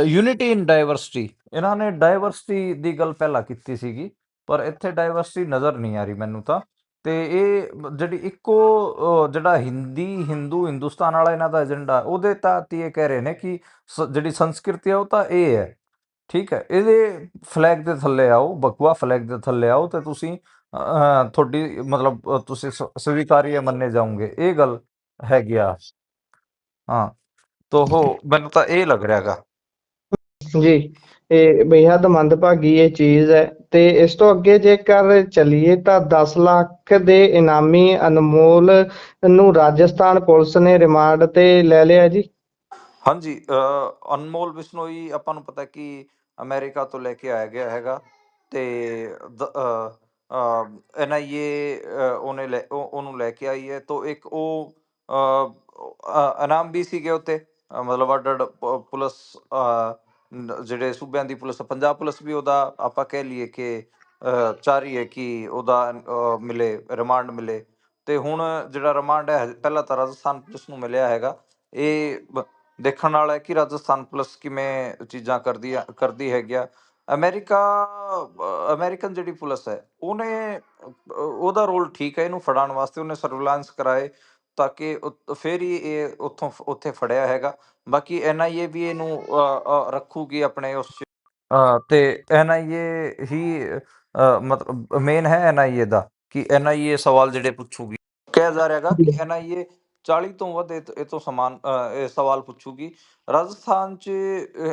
ਯੂਨਿਟੀ ਇਨ ਡਾਈਵਰਸਿਟੀ ਇਹਨਾਂ ਨੇ ਡਾਈਵਰਸਿਟੀ ਦੀ ਗੱਲ ਪਹਿਲਾਂ ਕੀਤੀ ਸੀਗੀ, ਪਰ ਇੱਥੇ ਡਾਈਵਰਸਿਟੀ ਨਜ਼ਰ ਨਹੀਂ ਆ ਰਹੀ ਮੈਨੂੰ ਤਾਂ। ਤੇ ਇਹ ਜਿਹੜੀ ਇੱਕੋ ਜਿਹੜਾ ਹਿੰਦੀ ਹਿੰਦੂ ਹਿੰਦੁਸਤਾਨ ਵਾਲਾ ਇਹਨਾਂ ਦਾ ਏਜੰਡਾ ਉਹਦੇ ਤਹਿਤ ਇਹ ਕਹਿ ਰਹੇ ਨੇ ਕਿ ਸ- ਜਿਹੜੀ ਸੰਸਕ੍ਰਿਤੀ ਆ ਉਹ ਤਾਂ ਇਹ ਹੈ। ਠੀਕ ਹੈ ਇਹਦੇ ਫਲੈਗ ਦੇ ਥੱਲੇ ਆਓ ਬਕਵਾ ਫਲੈਗ ਦੇ ਥੱਲੇ ਆਓ ਤੇ ਤੁਸੀਂ ਅ, ਤੁਹਾਡੀ ਮਤਲਬ ਤੁਸੀਂ ਸ- ਸਵੀਕਾਰੀਏ ਮੰਨੇ ਜਾਓਗੇ। ਇਹ ਗੱਲ ਹੈਗੀ ਆ। ਹਾਂ ਤੋ ਹੋ ਮੈਨੂੰ ਤਾਂ ਇਹ ਲੱਗ ਰਿਹਾਗਾ। ਜੀ ਇਹ ਬੇहद ਮੰਦਭਾਗੀ ਇਹ ਚੀਜ਼ ਹੈ। ਤੇ ਇਸ ਤੋਂ ਅੱਗੇ ਜੇਕਰ ਚੱਲੀਏ ਤਾਂ 10 ਲੱਖ ਦੇ ਇਨਾਮੀ ਅਨਮੋਲ ਨੂੰ ਰਾਜਸਥਾਨ ਪੁਲਿਸ ਨੇ ਰਿਮਾਂਡ ਤੇ ਲੈ ਲਿਆ ਜੀ। ਹਾਂਜੀ ਅਨਮੋਲ ਬਿਸ਼ਨੋਈ ਆਪਾਂ ਨੂੰ ਪਤਾ ਕਿ ਅਮਰੀਕਾ ਤੋਂ ਲੈ ਕੇ ਆਇਆ ਗਿਆ ਹੈਗਾ ਤੇ ਐਨਆਈਏ ਉਹਨੇ ਲੈ ਉਹਨੂੰ ਲੈ ਕੇ ਆਈ ਹੈ। ਤੋਂ ਇੱਕ ਉਹ ਇਨਾਮ ਵੀ ਸੀਗੇ ਉੱਤੇ ਮਤਲਬ ਅੱਡ ਪੁਲਿਸ ਜਿਹੜੇ ਸੂਬਿਆਂ ਦੀ ਪੁਲਿਸ ਪੰਜਾਬ ਪੁਲਿਸ ਵੀ ਉਹਦਾ ਆਪਾਂ ਕਹਿ ਲਈਏ ਕਿ ਚਾਹ ਰਹੀ ਹੈ ਕਿ ਉਹਦਾ ਮਿਲੇ ਰਿਮਾਂਡ ਮਿਲੇ। ਤੇ ਹੁਣ ਜਿਹੜਾ ਰਿਮਾਂਡ ਹੈ ਪਹਿਲਾਂ ਤਾਂ ਰਾਜਸਥਾਨ ਪੁਲਿਸ ਨੂੰ ਮਿਲਿਆ ਹੈਗਾ। ਇਹ ਦੇਖਣ ਵਾਲਾ ਹੈ ਕਿ ਰਾਜਸਥਾਨ ਪੁਲਿਸ ਕਿਵੇਂ ਚੀਜ਼ਾਂ ਕਰਦੀ ਕਰਦੀ ਹੈਗੀ ਆ। ਅਮਰੀਕਾ ਅ, ਅਮਰੀਕਨ ਜਿਹੜੀ ਪੁਲਿਸ ਹੈ ਉਹਨੇ ਉਹਦਾ ਰੋਲ ਠੀਕ ਹੈ ਇਹਨੂੰ ਫੜਾਉਣ ਵਾਸਤੇ ਉਹਨੇ ਸਰਵੇਲੈਂਸ ਕਰਾਏ। ਤਾਂ ਕਿ ਫਿਰ ਹੀ ਇਹ ਉੱਥੋਂ ਉੱਥੇ ਫੜਿਆ ਹੈਗਾ। ਬਾਕੀ ਐਨਆਈਏ ਵੀ ਇਹਨੂੰ ਅ, ਅ, ਰੱਖੂਗੀ ਆਪਣੇ ਉਸ ਤੇ ਐਨਆਈਏ ਹੀ ਮਤਲਬ ਮੇਨ ਹੈ ਐਨਆਈਏ ਦਾ ਕਿ ਐਨਆਈਏ ਸਵਾਲ ਜਿਹੜੇ ਪੁੱਛੂਗੀ। ਕਿਹਾ ਜਾ ਰਿਹਾ ਰਿਹਾਗਾ ਕਿ ਐਨਆਈਏ 40 ਤੋਂ ਵੱਧ ਇਹ ਤੋਂ ਸਮਾਨ ਇਹ ਸਵਾਲ ਪੁੱਛੂਗੀ। ਰਾਜਸਥਾਨ 'ਚ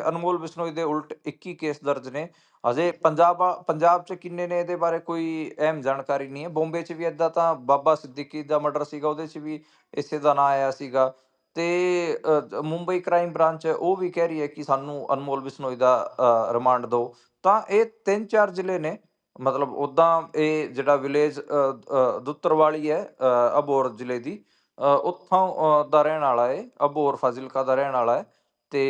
ਅਨਮੋਲ ਬਿਸ਼ਨੋਈ ਦੇ ਉਲਟ 21 ਕੇਸ ਦਰਜ ਨੇ। ਅਜੇ ਪੰਜਾਬ ਪੰਜਾਬ 'ਚ ਕਿੰਨੇ ਨੇ ਇਹਦੇ ਬਾਰੇ ਕੋਈ ਅਹਿਮ ਜਾਣਕਾਰੀ ਨਹੀਂ ਹੈ। ਬੰਬੇ 'ਚ ਵੀ ਏਦਾਂ ਤਾਂ ਬਾਬਾ ਸਿੱਦੀਕੀ ਦਾ ਮਰਡਰ ਸੀਗਾ ਉਹਦੇ 'ਚ ਵੀ ਇਸੇ ਦਾ ਨਾਂ ਆਇਆ ਸੀਗਾ। ਤੇ ਮੁੰਬਈ ਕ੍ਰਾਈਮ ਬ੍ਰਾਂਚ ਹੈ ਉਹ ਵੀ ਕਹਿ ਰਹੀ ਹੈ ਕਿ ਸਾਨੂੰ ਅਨਮੋਲ ਬਿਸ਼ਨੋਈ ਦਾ ਰਿਮਾਂਡ ਦਿਓ। ਤਾਂ ਇਹ ਤਿੰਨ ਚਾਰ ਜ਼ਿਲ੍ਹੇ ਨੇ ਮਤਲਬ ਉਦਾਂ ਇਹ ਜਿਹੜਾ ਵਿਲੇਜ ਦੁੱਤਰਵਾਲੀ ਹੈ ਅ, ਅਬੋਹਰ ਜ਼ਿਲ੍ਹੇ ਦੀ ਉੱਥੋਂ ਦਾ ਰਹਿਣ ਵਾਲਾ ਹੈ ਅਬੋਰ ਫਾਜ਼ਿਲਕਾ ਦਾ ਰਹਿਣ ਵਾਲਾ ਹੈ। ਤੇ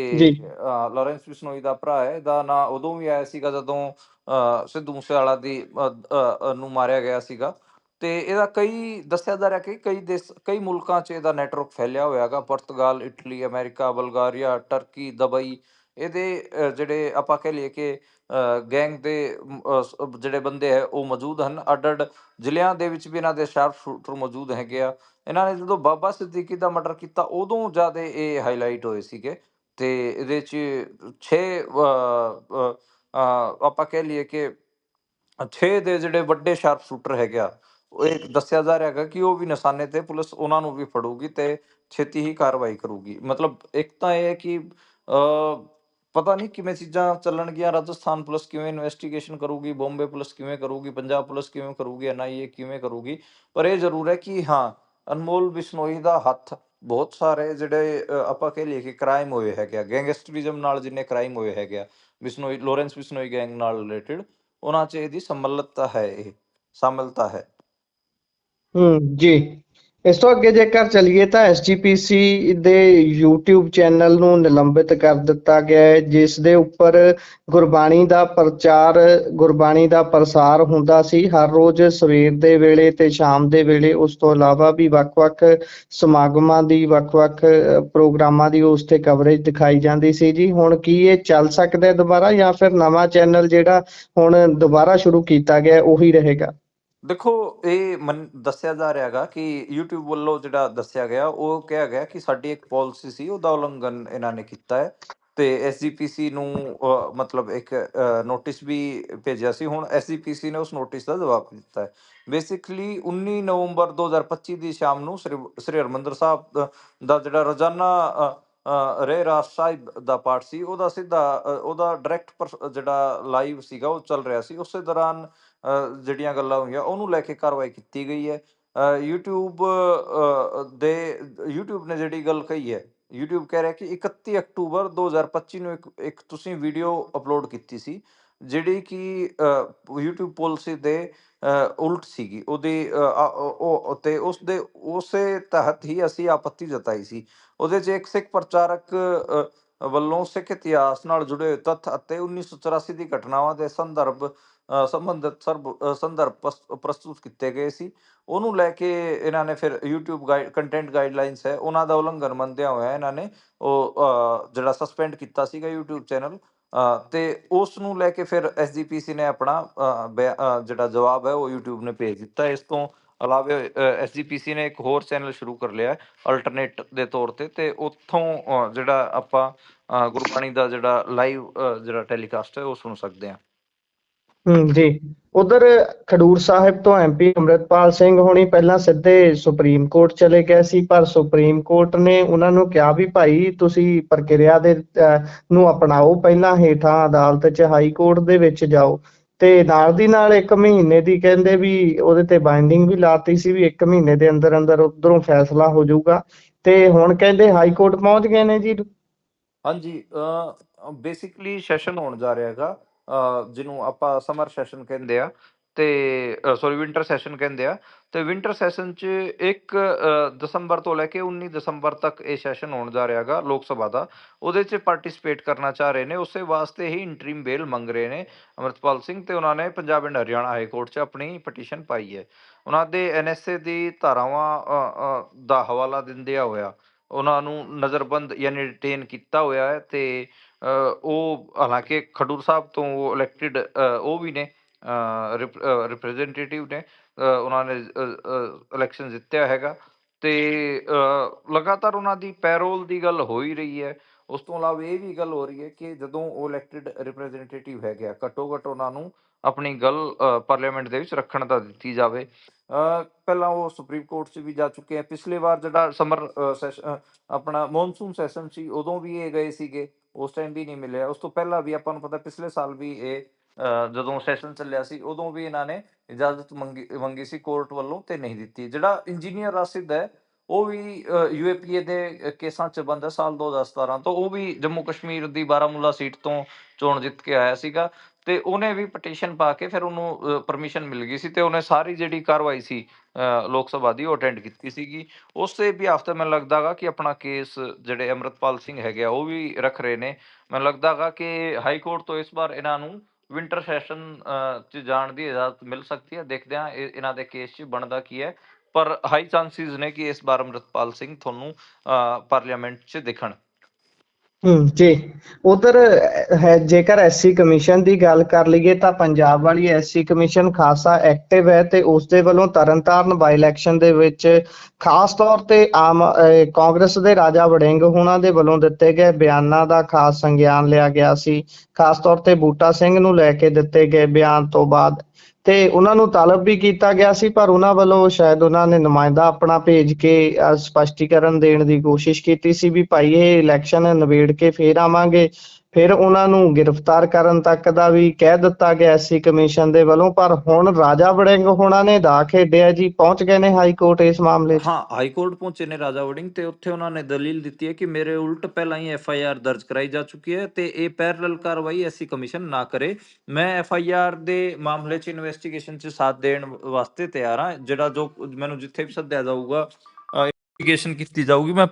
ਲਾਰੈਂਸ ਬਿਸ਼ਨੋਈ ਦਾ ਭਰਾ ਹੈ ਇਹਦਾ ਨਾਂ ਉਦੋਂ ਵੀ ਆਇਆ ਸੀਗਾ ਜਦੋਂ ਸਿੱਧੂ ਮੂਸੇਵਾਲਾ ਦੀ ਨੂੰ ਮਾਰਿਆ ਗਿਆ ਸੀਗਾ। ਤੇ ਇਹਦਾ ਕਈ ਦੱਸਿਆ ਜਾ ਰਿਹਾ ਕਿ ਕਈ ਦੇਸ਼ ਕਈ ਮੁਲਕਾਂ 'ਚ ਇਹਦਾ ਨੈਟਵਰਕ ਫੈਲਿਆ ਹੋਇਆ ਹੈਗਾ। Portugal Italy America Bulgaria Turkey Dubai ਇਹਦੇ ਜਿਹੜੇ ਆਪਾਂ ਕਹਿ ਲਈਏ ਕਿ ਗੈਂਗ ਦੇ ਜਿਹੜੇ ਬੰਦੇ ਹੈ ਉਹ ਮੌਜੂਦ ਹਨ। ਅੱਡ ਅੱਡ ਜ਼ਿਲ੍ਹਿਆਂ ਦੇ ਵਿੱਚ ਵੀ ਇਹਨਾਂ ਦੇ ਸ਼ਾਰਪ ਸ਼ੂਟਰ ਮੌਜੂਦ ਹੈਗੇ ਆ। ਇਹਨਾਂ ਨੇ ਜਦੋਂ ਬਾਬਾ ਸਿੱਦੀਕੀ ਦਾ ਮਰਡਰ ਕੀਤਾ ਉਦੋਂ ਜ਼ਿਆਦਾ ਇਹ ਹਾਈਲਾਈਟ ਹੋਏ ਸੀਗੇ। ਤੇ ਇਹਦੇ 'ਚ 6 ਆਪਾਂ ਕਹਿ ਲਈਏ ਕਿ 6 ਦੇ ਜਿਹੜੇ ਵੱਡੇ ਸ਼ਾਰਪ ਸ਼ੂਟਰ ਹੈਗੇ ਆ ਉਹ ਇੱਕ ਦੱਸਿਆ ਜਾ ਰਿਹਾ ਹੈਗਾ ਕਿ ਉਹ ਵੀ ਨਿਸ਼ਾਨੇ ਤੇ ਪੁਲਿਸ ਉਹਨਾਂ ਨੂੰ ਵੀ ਫੜੂਗੀ ਤੇ ਛੇਤੀ ਹੀ ਕਾਰਵਾਈ ਕਰੂਗੀ। ਮਤਲਬ ਇੱਕ ਤਾਂ ਇਹ ਹੈ ਕਿ ਅ, ਪਤਾ ਨਹੀਂ ਕਿਵੇਂ ਚੀਜ਼ਾਂ ਚੱਲਣਗੀਆਂ ਰਾਜਸਥਾਨ ਪੁਲਿਸ ਕਿਵੇਂ ਇਨਵੈਸਟੀਗੇਸ਼ਨ ਕਰੂਗੀ ਬੰਬੇ ਪੁਲਿਸ ਕਿਵੇਂ ਕਰੂਗੀ ਪੰਜਾਬ ਪੁਲਿਸ ਕਿਵੇਂ ਕਰੂਗੀ ਐਨਆਈਏ ਕਿਵੇਂ ਕਰੂਗੀ ਪਰ ਇਹ ਜ਼ਰੂਰ ਹੈ ਕਿ ਹਾਂ ਅਨਮੋਲ ਬਿਸ਼ਨੋਈ ਦਾ ਹੱਥ ਬਹੁਤ ਸਾਰੇ ਜਿਹੜੇ ਆਪਾਂ ਕਹਿ ਲਈਏ ਕਿ ਕ੍ਰਾਈਮ ਹੋਏ ਹੈਗੇ ਆ ਗੈਂਗਸਟਰਿਜ਼ਮ ਨਾਲ ਜਿੰਨੇ ਕ੍ਰਾਈਮ ਹੋਏ ਹੈਗੇ ਆ ਬਿਸ਼ਨੋਈ ਲੋਰੈਂਸ ਬਿਸ਼ਨੋਈ ਗੈਂਗ ਨਾਲ ਰਿਲੇਟਡ ਉਹਨਾਂ 'ਚ ਇਹਦੀ ਸੰਮਿਲਤਾ ਹੈ, ਇਹ ਸ਼ਾਮਿਲਤਾ ਹੈ। ਹੂੰ, ਜੀ। ਇਸ ਤੋਂ ਅੱਗੇ ਜੇਕਰ ਚਲੀਏ ਤਾਂ ਐਸਜੀਪੀਸੀ ਦੇ YouTube ਚੈਨਲ ਨੂੰ ਨਿਲੰਬਿਤ ਕਰ ਦਿੱਤਾ ਗਿਆ ਹੈ, ਜਿਸ ਦੇ ਉੱਪਰ ਗੁਰਬਾਣੀ ਦਾ ਪ੍ਰਚਾਰ, ਗੁਰਬਾਣੀ ਦਾ ਪ੍ਰਸਾਰ ਹੁੰਦਾ ਸੀ। ਹਰ ਰੋਜ਼ ਸਵੇਰ ਦੇ ਵੇਲੇ ਤੇ ਸ਼ਾਮ ਦੇ ਵੇਲੇ ਉਸ ਤੋਂ ਇਲਾਵਾ ਵੀ ਵੱਖ-ਵੱਖ ਸਮਾਗਮਾਂ ਦੀ, ਵੱਖ-ਵੱਖ ਪ੍ਰੋਗਰਾਮਾਂ ਦੀ ਉਸ ਤੇ ਕਵਰੇਜ ਦਿਖਾਈ ਜਾਂਦੀ ਸੀ। ਜੀ, ਹੁਣ ਕੀ ਇਹ ਚੱਲ ਸਕਦਾ ਹੈ ਦੁਬਾਰਾ ਜਾਂ ਫਿਰ ਨਵਾਂ ਚੈਨਲ ਜਿਹੜਾ ਹੁਣ ਦੁਬਾਰਾ ਸ਼ੁਰੂ ਕੀਤਾ ਗਿਆ ਉਹੀ ਰਹੇਗਾ? ਦੇਖੋ ਇਹ ਮਨ ਦੱਸਿਆ ਜਾ ਰਿਹਾ ਹੈਗਾ ਕਿ YouTube ਵੱਲੋਂ ਜਿਹੜਾ ਦੱਸਿਆ ਗਿਆ ਉਹ ਕਿਹਾ ਗਿਆ ਕਿ ਸਾਡੀ ਇੱਕ ਪਾਲਿਸੀ ਸੀ ਉਹਦਾ ਉਲੰਘਣ ਇਹਨਾਂ ਨੇ ਕੀਤਾ ਹੈ ਤੇ ਐਸਜੀਪੀਸੀ ਨੂੰ ਅ, ਮਤਲਬ ਇੱਕ ਨੋਟਿਸ ਵੀ ਭੇਜਿਆ ਸੀ। ਹੁਣ ਐਸਜੀਪੀਸੀ ਨੇ ਉਸ ਨੋਟਿਸ ਦਾ ਜਵਾਬ ਦਿੱਤਾ ਹੈ। ਬੇਸਿਕਲੀ 19 ਨਵੰਬਰ 2025 ਦੀ ਸ਼ਾਮ ਨੂੰ ਸ੍ਰੀ ਸ੍ਰੀ ਹਰਿਮੰਦਰ ਸਾਹਿਬ ਦਾ- ਦਾ ਜਿਹੜਾ ਰੋਜ਼ਾਨਾ ਅ, ਅ, ਰੇ ਰਾਜ ਸਾਹਿਬ ਦਾ ਪਾਠ ਸੀ ਉਹਦਾ ਸਿੱਧਾ ਅ, ਉਹਦਾ ਡਾਇਰੈਕਟ ਜਿਹੜਾ ਲਾਈਵ ਸੀਗਾ ਉਹ ਚੱਲ ਰਿਹਾ ਸੀ। ਉਸੇ ਦੌਰਾਨ ਜਿਹੜੀਆਂ ਗੱਲਾਂ ਹੋਈਆਂ ਉਹਨੂੰ ਲੈ ਕੇ ਕਾਰਵਾਈ ਕੀਤੀ ਗਈ ਹੈ। ਅ, YouTube ਦੇ YouTube ਨੇ ਜਿਹੜੀ ਗੱਲ ਕਹੀ ਹੈ YouTube ਕਹਿ ਰਿਹਾ ਕਿ 31 ਅਕਤੂਬਰ 2025 ਨੂੰ ਇੱਕ ਇੱਕ ਤੁਸੀਂ ਵੀਡੀਓ ਅਪਲੋਡ ਕੀਤੀ ਸੀ ਜਿਹੜੀ ਕਿ ਅ, YouTube ਪਾਲਿਸੀ ਦੇ ਉਲਟ ਸੀਗੀ। ਉਹਦੀ ਅ, ਆ- ਉਹ ਤੇ ਉਸ ਦੇ ਉਸੇ ਤਹਿਤ ਹੀ ਅਸੀਂ ਆਪੱਤੀ ਜਤਾਈ ਸੀ। ਉਹਦੇ 'ਚ ਇੱਕ ਸਿੱਖ ਪ੍ਰਚਾਰਕ ਵੱਲੋਂ ਸਿੱਖ ਇਤਿਹਾਸ ਨਾਲ ਜੁੜੇ ਹੋਏ ਤੱਥ ਅਤੇ 1984 ਦੀ ਘਟਨਾਵਾਂ ਦੇ ਸੰਦਰਭ ਸੰਬੰਧਿਤ ਸੰਦਰਭ ਪ੍ਰਸਤੁਤ ਕੀਤੇ ਗਏ ਸੀ। ਉਹਨੂੰ ਲੈ ਕੇ ਇਹਨਾਂ ਨੇ ਫਿਰ YouTube ਗਾਈਡ ਕੰਟੈਂਟ ਗਾਈਡਲਾਈਨਸ ਹੈ ਉਹਨਾਂ ਦਾ ਉਲੰਘਣ ਮੰਨਦਿਆਂ ਹੋਇਆ ਇਹਨਾਂ ਨੇ ਉਹ ਜਿਹੜਾ ਸਸਪੈਂਡ ਕੀਤਾ ਸੀਗਾ YouTube ਚੈਨਲ ਤੇ ਉਸ ਨੂੰ ਲੈ ਕੇ ਫਿਰ ਐਸਜੀਪੀਸੀ ਨੇ ਆਪਣਾ ਅ, ਬਿਆ- ਅ, ਜਿਹੜਾ ਜਵਾਬ ਹੈ ਉਹ YouTube ਨੇ ਭੇਜ ਦਿੱਤਾ। ਇਸ ਤੋਂ ਇਲਾਵਾ ਐਸਜੀਪੀਸੀ ਨੇ ਇੱਕ ਹੋਰ ਚੈਨਲ ਸ਼ੁਰੂ ਕਰ ਲਿਆ ਅਲਟਰਨੇਟ ਦੇ ਤੌਰ ਤੇ ਤੇ ਉੱਥੋਂ ਜਿਹੜਾ ਆਪਾਂ ਗੁਰਬਾਣੀ ਦਾ ਜਿਹੜਾ ਲਾਈਵ ਜਿਹੜਾ ਟੈਲੀਕਾਸਟ ਹੈ, ਉਹ ਸੁਣ ਸਕਦੇ ਹਾਂ। ਜੀ। ਉਧਰ ਖਡੂਰ ਸਾਹਿਬ ਤੋਂ ਐਮਪੀ ਅੰਮ੍ਰਿਤਪਾਲ ਸਿੰਘ ਹੋਣੀ ਪਹਿਲਾਂ ਸਿੱਧੇ ਸੁਪਰੀਮ ਕੋਰਟ ਚਲੇ ਗਏ ਸੀ, ਪਰ ਸੁਪਰੀਮ ਕੋਰਟ ਨੇ ਉਹਨਾਂ ਨੂੰ ਕਿਹਾ ਵੀ ਭਾਈ ਤੁਸੀਂ ਪ੍ਰਕਿਰਿਆ ਦੇ ਨੂੰ ਅਪਣਾਓ, ਪਹਿਲਾਂ ਹੇਠਾਂ ਅਦਾਲਤ 'ਚ ਹਾਈ ਕੋਰਟ ਦੇ ਵਿੱਚ ਜਾਓ। ਤੇ ਨਾਲ ਦੀ ਨਾਲ ਇੱਕ ਮਹੀਨੇ ਦੀ ਕਹਿੰਦੇ ਵੀ ਉਹਦੇ ਤੇ ਬਾਈਂਡਿੰਗ ਵੀ ਲਾਤੀ ਸੀ ਵੀ ਇੱਕ ਮਹੀਨੇ ਦੇ ਅੰਦਰ ਅੰਦਰ ਉਧਰੋਂ ਫੈਸਲਾ ਹੋ ਜਾਊਗਾ। ਤੇ ਹੁਣ ਕਹਿੰਦੇ ਹਾਈ ਕੋਰਟ ਪਹੁੰਚ ਗਏ ਨੇ ਜੀ। ਹਾਂਜੀ ਬੇਸਿਕਲੀ ਸੈਸ਼ਨ ਹੋਣ ਜਾ ਰਿਹਾ ਹੈਗਾ। ਜਿਹਨੂੰ ਆਪਾਂ ਸਮਰ ਸੈਸ਼ਨ ਕਹਿੰਦੇ ਆ। ਤੇ ਸੌਰੀ ਵਿੰਟਰ ਸੈਸ਼ਨ ਕਹਿੰਦੇ ਆ। ਤੇ ਵਿੰਟਰ ਸੈਸ਼ਨ 'ਚ 1 ਦਸੰਬਰ ਤੋਂ ਲੈ ਕੇ 19 ਦਸੰਬਰ ਤੱਕ ਇਹ ਸੈਸ਼ਨ ਹੋਣ ਜਾ ਰਿਹਾ ਹੈਗਾ ਲੋਕ ਸਭਾ ਦਾ। ਉਹਦੇ 'ਚ ਪਾਰਟਿਸਿਪੇਟ ਕਰਨਾ ਚਾਹ ਰਹੇ ਨੇ। ਉਸੇ ਵਾਸਤੇ ਹੀ ਇੰਟਰੀਮ ਬੇਲ ਮੰਗ ਰਹੇ ਨੇ ਅਮਰਤਪਾਲ ਸਿੰਘ ਤੇ ਉਹਨਾਂ ਨੇ Punjab and Haryana high court 'ਚ ਆਪਣੀ ਪਟੀਸ਼ਨ ਪਾਈ ਹੈ। ਉਹਨਾਂ ਦੇ ਐਨਐਸਏ ਦੀ ਧਾਰਾਵਾਂ ਦਾ ਹਵਾਲਾ ਦਿੰਦਿਆਂ ਹੋਇਆ ਉਹਨਾਂ ਨੂੰ ਨਜ਼ਰਬੰਦ ਯਾਨੀ ਡਿਟੇਨ ਕੀਤਾ ਹੋਇਆ ਹੈ ਤੇ ਉਹ ਹਾਲਾਂਕਿ ਖਡੂਰ ਸਾਹਿਬ ਤੋਂ ਉਹ ਇਲੈਕਟਿਡ ਉਹ ਵੀ ਨੇ। ਰਿਪਰੈਜ਼ੈਂਟੇਟਿਵ ਨੇ ਉਹਨਾਂ ਨੇ ਇਲੈਕਸ਼ਨ ਜਿੱਤਿਆ ਹੈਗਾ ਤੇ ਲਗਾਤਾਰ ਉਹਨਾਂ ਦੀ ਪੈਰੋਲ ਦੀ ਗੱਲ ਹੋ ਹੀ ਰਹੀ ਹੈ। ਉਸ ਤੋਂ ਇਲਾਵਾ ਇਹ ਵੀ ਗੱਲ ਹੋ ਰਹੀ ਹੈ ਕਿ ਜਦੋਂ ਉਹ ਇਲੈਕਟਿਡ ਰਿਪਰੈਜ਼ੈਂਟੇਟਿਵ ਹੈਗੇ ਆ ਘੱਟੋ ਘੱਟ ਉਹਨਾਂ ਨੂੰ ਆਪਣੀ ਗੱਲ ਪਾਰਲੀਮੈਂਟ ਦੇ ਵਿੱਚ ਰੱਖਣ ਦਾ ਦਿੱਤੀ ਜਾਵੇ। ਪਹਿਲਾਂ ਉਹ ਸੁਪਰੀਮ ਕੋਰਟ 'ਚ ਵੀ ਜਾ ਚੁੱਕੇ ਆ। ਪਿਛਲੇ ਵਾਰ ਜਿਹੜਾ ਸਮਰ ਸੈਸ਼ਨ ਆਪਣਾ ਮੌਨਸੂਨ ਸੈਸ਼ਨ ਸੀ, ਉਦੋਂ ਵੀ ਇਹ ਗਏ ਸੀਗੇ। ਉਸ ਟਾਈਮ ਵੀ ਨਹੀਂ ਮਿਲਿਆ। ਉਸ ਤੋਂ ਪਹਿਲਾਂ ਵੀ ਆਪਾਂ ਨੂੰ ਪਤਾ, ਪਿਛਲੇ ਸਾਲ ਵੀ ਇਹ ਜਦੋਂ ਸੈਸ਼ਨ ਚੱਲਿਆ ਸੀ, ਉਦੋਂ ਵੀ ਇਹਨਾਂ ਨੇ ਇਜਾਜ਼ਤ ਮੰਗੀ ਮੰਗੀ ਸੀ ਕੋਰਟ ਵੱਲੋਂ ਤੇ ਨਹੀਂ ਦਿੱਤੀ। ਜਿਹੜਾ ਇੰਜੀਨੀਅਰ ਰਾਸਿਦ ਹੈ, ਉਹ ਵੀ ਯੂਏਪੀਏ ਦੇ ਕੇਸਾਂ 'ਚ ਬੰਦ ਸਾਲ 2017 ਤੋਂ। ਉਹ ਵੀ ਜੰਮੂ ਕਸ਼ਮੀਰ ਦੀ ਬਾਰਾਮੂਲਾ ਸੀਟ ਤੋਂ ਚੋਣ ਜਿੱਤ ਕੇ ਆਇਆ ਸੀਗਾ ਤੇ ਉਹਨੇ ਵੀ ਪਟੀਸ਼ਨ ਪਾ ਕੇ ਫਿਰ ਉਹਨੂੰ ਪਰਮਿਸ਼ਨ ਮਿਲ ਗਈ ਸੀ ਤੇ ਉਹਨੇ ਸਾਰੀ ਜਿਹੜੀ ਕਾਰਵਾਈ ਸੀ ਲੋਕ ਸਭਾ ਦੀ ਉਹ ਅਟੈਂਡ ਕੀਤੀ ਸੀਗੀ। ਉਸੇ ਵੀ ਹਫ਼ਤੇ ਮੈਨੂੰ ਲੱਗਦਾਗਾ ਕਿ ਆਪਣਾ ਕੇਸ ਜਿਹੜੇ ਅਮਰਤਪਾਲ ਸਿੰਘ ਹੈਗੇ ਆ, ਉਹ ਵੀ ਰੱਖ ਰਹੇ ਨੇ। ਮੈਨੂੰ ਲੱਗਦਾਗਾ ਕਿ ਹਾਈ ਕੋਰਟ ਤੋਂ ਇਸ ਵਾਰ ਇਹਨਾਂ ਨੂੰ ਵਿੰਟਰ ਸੈਸ਼ਨ ਚ ਜਾਣ ਦੀ ਇਜਾਜ਼ਤ ਮਿਲ ਸਕਦੀ ਹੈ। ਦੇਖਦੇ ਹਾਂ, ਇਹ- ਇਹਨਾਂ ਦੇ ਕੇਸ 'ਚ ਬਣਦਾ ਕੀ ਹੈ। ਪਰ ਹਾਈ ਚਾਂਸਿਸ ਨੇ ਕਿ ਇਸ ਵਾਰ ਅਮਰਤਪਾਲ ਸਿੰਘ ਤੁਹਾਨੂੰ ਪਾਰਲੀਮੈਂਟ 'ਚ ਦਿਖਣ। ਹੂੰ, ਜੀ। ਉਧਰ ਹੈ, ਜੇਕਰ ਐਸਸੀ ਕਮਿਸ਼ਨ ਦੀ ਗੱਲ ਕਰ ਲਈਏ ਤਾਂ ਪੰਜਾਬ ਵਾਲੀ ਐਸਸੀ ਕਮਿਸ਼ਨ ਖਾਸਾ ਐਕਟਿਵ ਹੈ ਤੇ ਉਸ ਦੇ ਵੱਲੋਂ ਤਰਨਤਾਰਨ ਬਾਈ ਇਲੈਕਸ਼ਨ ਦੇ ਵਿੱਚ ਖਾਸ ਤੌਰ ਤੇ ਆਮ ਕਾਂਗਰਸ ਦੇ ਰਾਜਾ ਵੜਿੰਗ ਹੋਣਾ ਦੇ ਵੱਲੋਂ ਦਿੱਤੇ ਗਏ ਬਿਆਨਾਂ ਦਾ ਖਾਸ ਸੰਗਿਆਨ ਲਿਆ ਗਿਆ ਸੀ। ਖਾਸ ਤੌਰ ਤੇ ਬੂਟਾ ਸਿੰਘ ਨੂੰ ਲੈ ਕੇ ਦਿੱਤੇ ਗਏ ਬਿਆਨ ਤੋਂ ਬਾਅਦ ਤੇ ਉਹਨਾਂ ਨੂੰ ਤਲਬ ਵੀ ਕੀਤਾ ਗਿਆ ਸੀ, ਪਰ ਉਹਨਾਂ ਵੱਲੋਂ ਸ਼ਾਇਦ ਉਹਨਾਂ ਨੇ ਨੁਮਾਇੰਦਾ ਆਪਣਾ ਭੇਜ ਕੇ ਸਪਸ਼ਟੀਕਰਨ ਦੇਣ ਦੀ ਕੋਸ਼ਿਸ਼ ਕੀਤੀ ਸੀ ਵੀ ਭਾਈ ਇਹ ਇਲੈਕਸ਼ਨ ਨਿਬੇੜ ਕੇ ਫੇਰ ਆਵਾਂਗੇ। ਫਿਰ ਉਹਨਾਂ ਨੂੰ ਗ੍ਰਿਫਤਾਰ ਕਰਨ ਤੱਕ ਦਾ ਵੀ ਕਹਿ ਦਿੱਤਾ ਗਿਆ ਐਸਸੀ ਕਮਿਸ਼ਨ ਦੇ ਵੱਲੋਂ, ਪਰ ਹੁਣ ਰਾਜਾ ਵੜਿੰਗ ਹੋਣਾ ਨੇ ਦਾ ਖੇਡਿਆ ਜੀ, ਪਹੁੰਚ ਗਏ ਨੇ ਹਾਈ ਕੋਰਟ ਇਸ ਮਾਮਲੇ 'ਚ। ਹਾਂ, ਹਾਈ ਕੋਰਟ ਪਹੁੰਚੇ ਨੇ ਰਾਜਾ ਵੜਿੰਗ ਤੇ ਉੱਥੇ ਉਹਨਾਂ ਨੇ ਦਲੀਲ ਦਿੱਤੀ ਹੈ ਕਿ ਮੇਰੇ ਉਲਟ ਪਹਿਲਾਂ ਹੀ ਐਫ ਆਈ ਆਰ ਦਰਜ ਕਰਾਈ ਜਾ ਚੁੱਕੀ ਹੈ ਤੇ ਇਹ ਪੈਰਲਲ ਕਾਰਵਾਈ ਐਸੀ ਕਮਿਸ਼ਨ ਨਾ ਕਰੇ। ਮੈਂ ਐਫ ਆਈ ਆਰ ਦੇ ਮਾਮਲੇ 'ਚ ਇਨਵੈਸਟੀਗੇਸ਼ਨ 'ਚ ਸਾਥ ਦੇਣ ਵਾਸਤੇ ਤਿਆਰ ਹਾਂ, ਜਿਹੜਾ ਜੋ ਮੈਨੂੰ ਜਿੱਥੇ ਵੀ ਸੱਦਿਆ ਜਾਊਗਾ ਇਨਵੈਸਟੀਗੇਸ਼ਨ ਕੀਤੀ ਜਾਊਗੀ, ਮੈਂ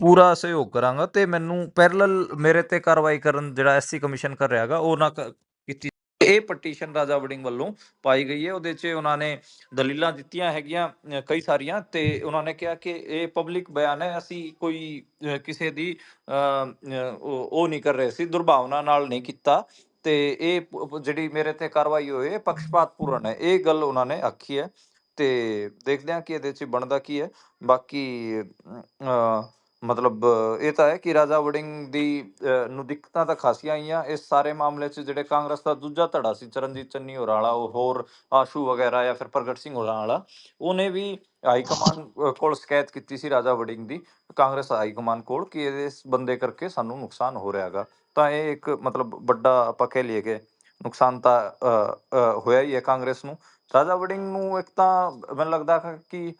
ਪੂਰਾ ਸਹਿਯੋਗ ਕਰਾਂਗਾ ਤੇ ਮੈਨੂੰ ਪੈਰਲਲ ਮੇਰੇ ਤੇ ਕਾਰਵਾਈ ਕਰਨ ਜਿਹੜਾ ਐਸਸੀ ਕਮਿਸ਼ਨ ਕਰ ਰਿਹਾ ਹੈਗਾ, ਉਹ ਨਾ ਕੀਤੀ ਇਹ ਪਟੀਸ਼ਨ ਰਾਜਾ ਵੜਿੰਗ ਵੱਲੋਂ ਪਾਈ ਗਈ ਹੈ। ਉਹਦੇ 'ਚ ਉਹਨਾਂ ਨੇ ਦਲੀਲਾਂ ਦਿੱਤੀਆਂ ਹੈਗੀਆਂ ਕਈ ਸਾਰੀਆਂ ਤੇ ਉਹਨਾਂ ਨੇ ਕਿਹਾ ਕਿ ਇਹ ਪਬਲਿਕ ਬਿਆਨ ਹੈ, ਅਸੀਂ ਕੋਈ ਕਿਸੇ ਦੀ ਉਹ ਨਹੀਂ ਕਰ ਰਹੇ। ਸੀ ਦੁਰਭਾਵਨਾ ਨਾਲ ਨਹੀਂ ਕੀਤਾ ਤੇ ਇਹ ਜਿਹੜੀ ਮੇਰੇ ਤੇ ਕਾਰਵਾਈ ਹੋਈ ਹੈ ਪੱਖਪਾਤਪੂਰਨ ਹੈ। ਇਹ ਗੱਲ ਉਹਨਾਂ ਨੇ ਆਖੀ ਹੈ ਤੇ ਦੇਖਦੇ ਹਾਂ ਕਿ ਇਹਦੇ 'ਚ ਬਣਦਾ ਕੀ ਹੈ। ਬਾਕੀ ਮਤਲਬ ਇਹ ਤਾਂ ਹੈ ਕਿ ਰਾਜਾ ਵੜਿੰਗ ਦੀ ਅ, ਨੂੰ ਦਿੱਕਤਾਂ ਤਾਂ ਖਾਸੀਆਂ ਆਈਆਂ। ਇਸ ਸਾਰੇ ਮਾਮਲੇ 'ਚ ਜਿਹੜੇ ਕਾਂਗਰਸ ਦਾ ਦੂਜਾ ਧੜਾ ਸੀ ਚਰਨਜੀਤ ਚੰਨੀ ਹੋਰਾਂ ਵਾਲਾ ਉਹ ਹੋਰ ਆਸ਼ੂ ਵਗੈਰਾ ਜਾਂ ਫਿਰ ਪ੍ਰਗਟ ਸਿੰਘ ਹੋਰਾਂ ਵਾਲਾ ਉਹਨੇ ਵੀ ਹਾਈ ਕਮਾਂਡ ਕੋਲ ਸ਼ਿਕਾਇਤ ਕੀਤੀ ਸੀ ਰਾਜਾ ਵੜਿੰਗ ਦੀ ਕਾਂਗਰਸ ਹਾਈ ਕਮਾਂਡ ਕੋਲ ਕਿ ਇਹਦੇ ਇਸ ਬੰਦੇ ਕਰਕੇ ਸਾਨੂੰ ਨੁਕਸਾਨ ਹੋ ਰਿਹਾ ਹੈਗਾ ਤਾਂ ਇਹ ਇੱਕ ਮਤਲਬ ਵੱਡਾ ਆਪਾਂ ਕਹਿ ਲਈਏ ਕਿ ਨੁਕਸਾਨ ਤਾਂ ਅ, ਹੋਇਆ ਹੀ ਹੈ ਕਾਂਗਰਸ ਨੂੰ। ਰਾਜਾ ਵੜਿੰਗ ਨੂੰ ਇੱਕ ਤਾਂ ਮੈਨੂੰ ਲੱਗਦਾ ਹੈ ਕਿ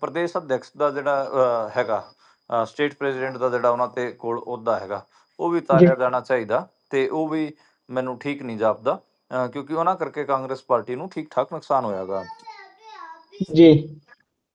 ਪ੍ਰਦੇਸ਼ ਅਧਿਕਸ਼ ਦਾ ਜਿਹੜਾ ਅ, ਹੈਗਾ ਸਟੇਟ ਪ੍ਰੈਜ਼ੀਡੈਂਟ ਦਾ ਜਿਹੜਾ ਉਹਨਾਂ ਤੇ ਕੋਲ ਅਹੁਦਾ ਹੈਗਾ ਉਹ ਵੀ ਤਾਰਿਆ ਜਾਣਾ ਚਾਹੀਦਾ ਤੇ ਉਹ ਵੀ ਮੈਨੂੰ ਠੀਕ ਨਹੀਂ ਜਾਪਦਾ ਕਿਉਂਕਿ ਉਹਨਾਂ ਕਰਕੇ ਕਾਂਗਰਸ ਪਾਰਟੀ ਨੂੰ ਠੀਕ ਠਾਕ ਨੁਕਸਾਨ ਹੋਇਆਗਾ। ਜੀ।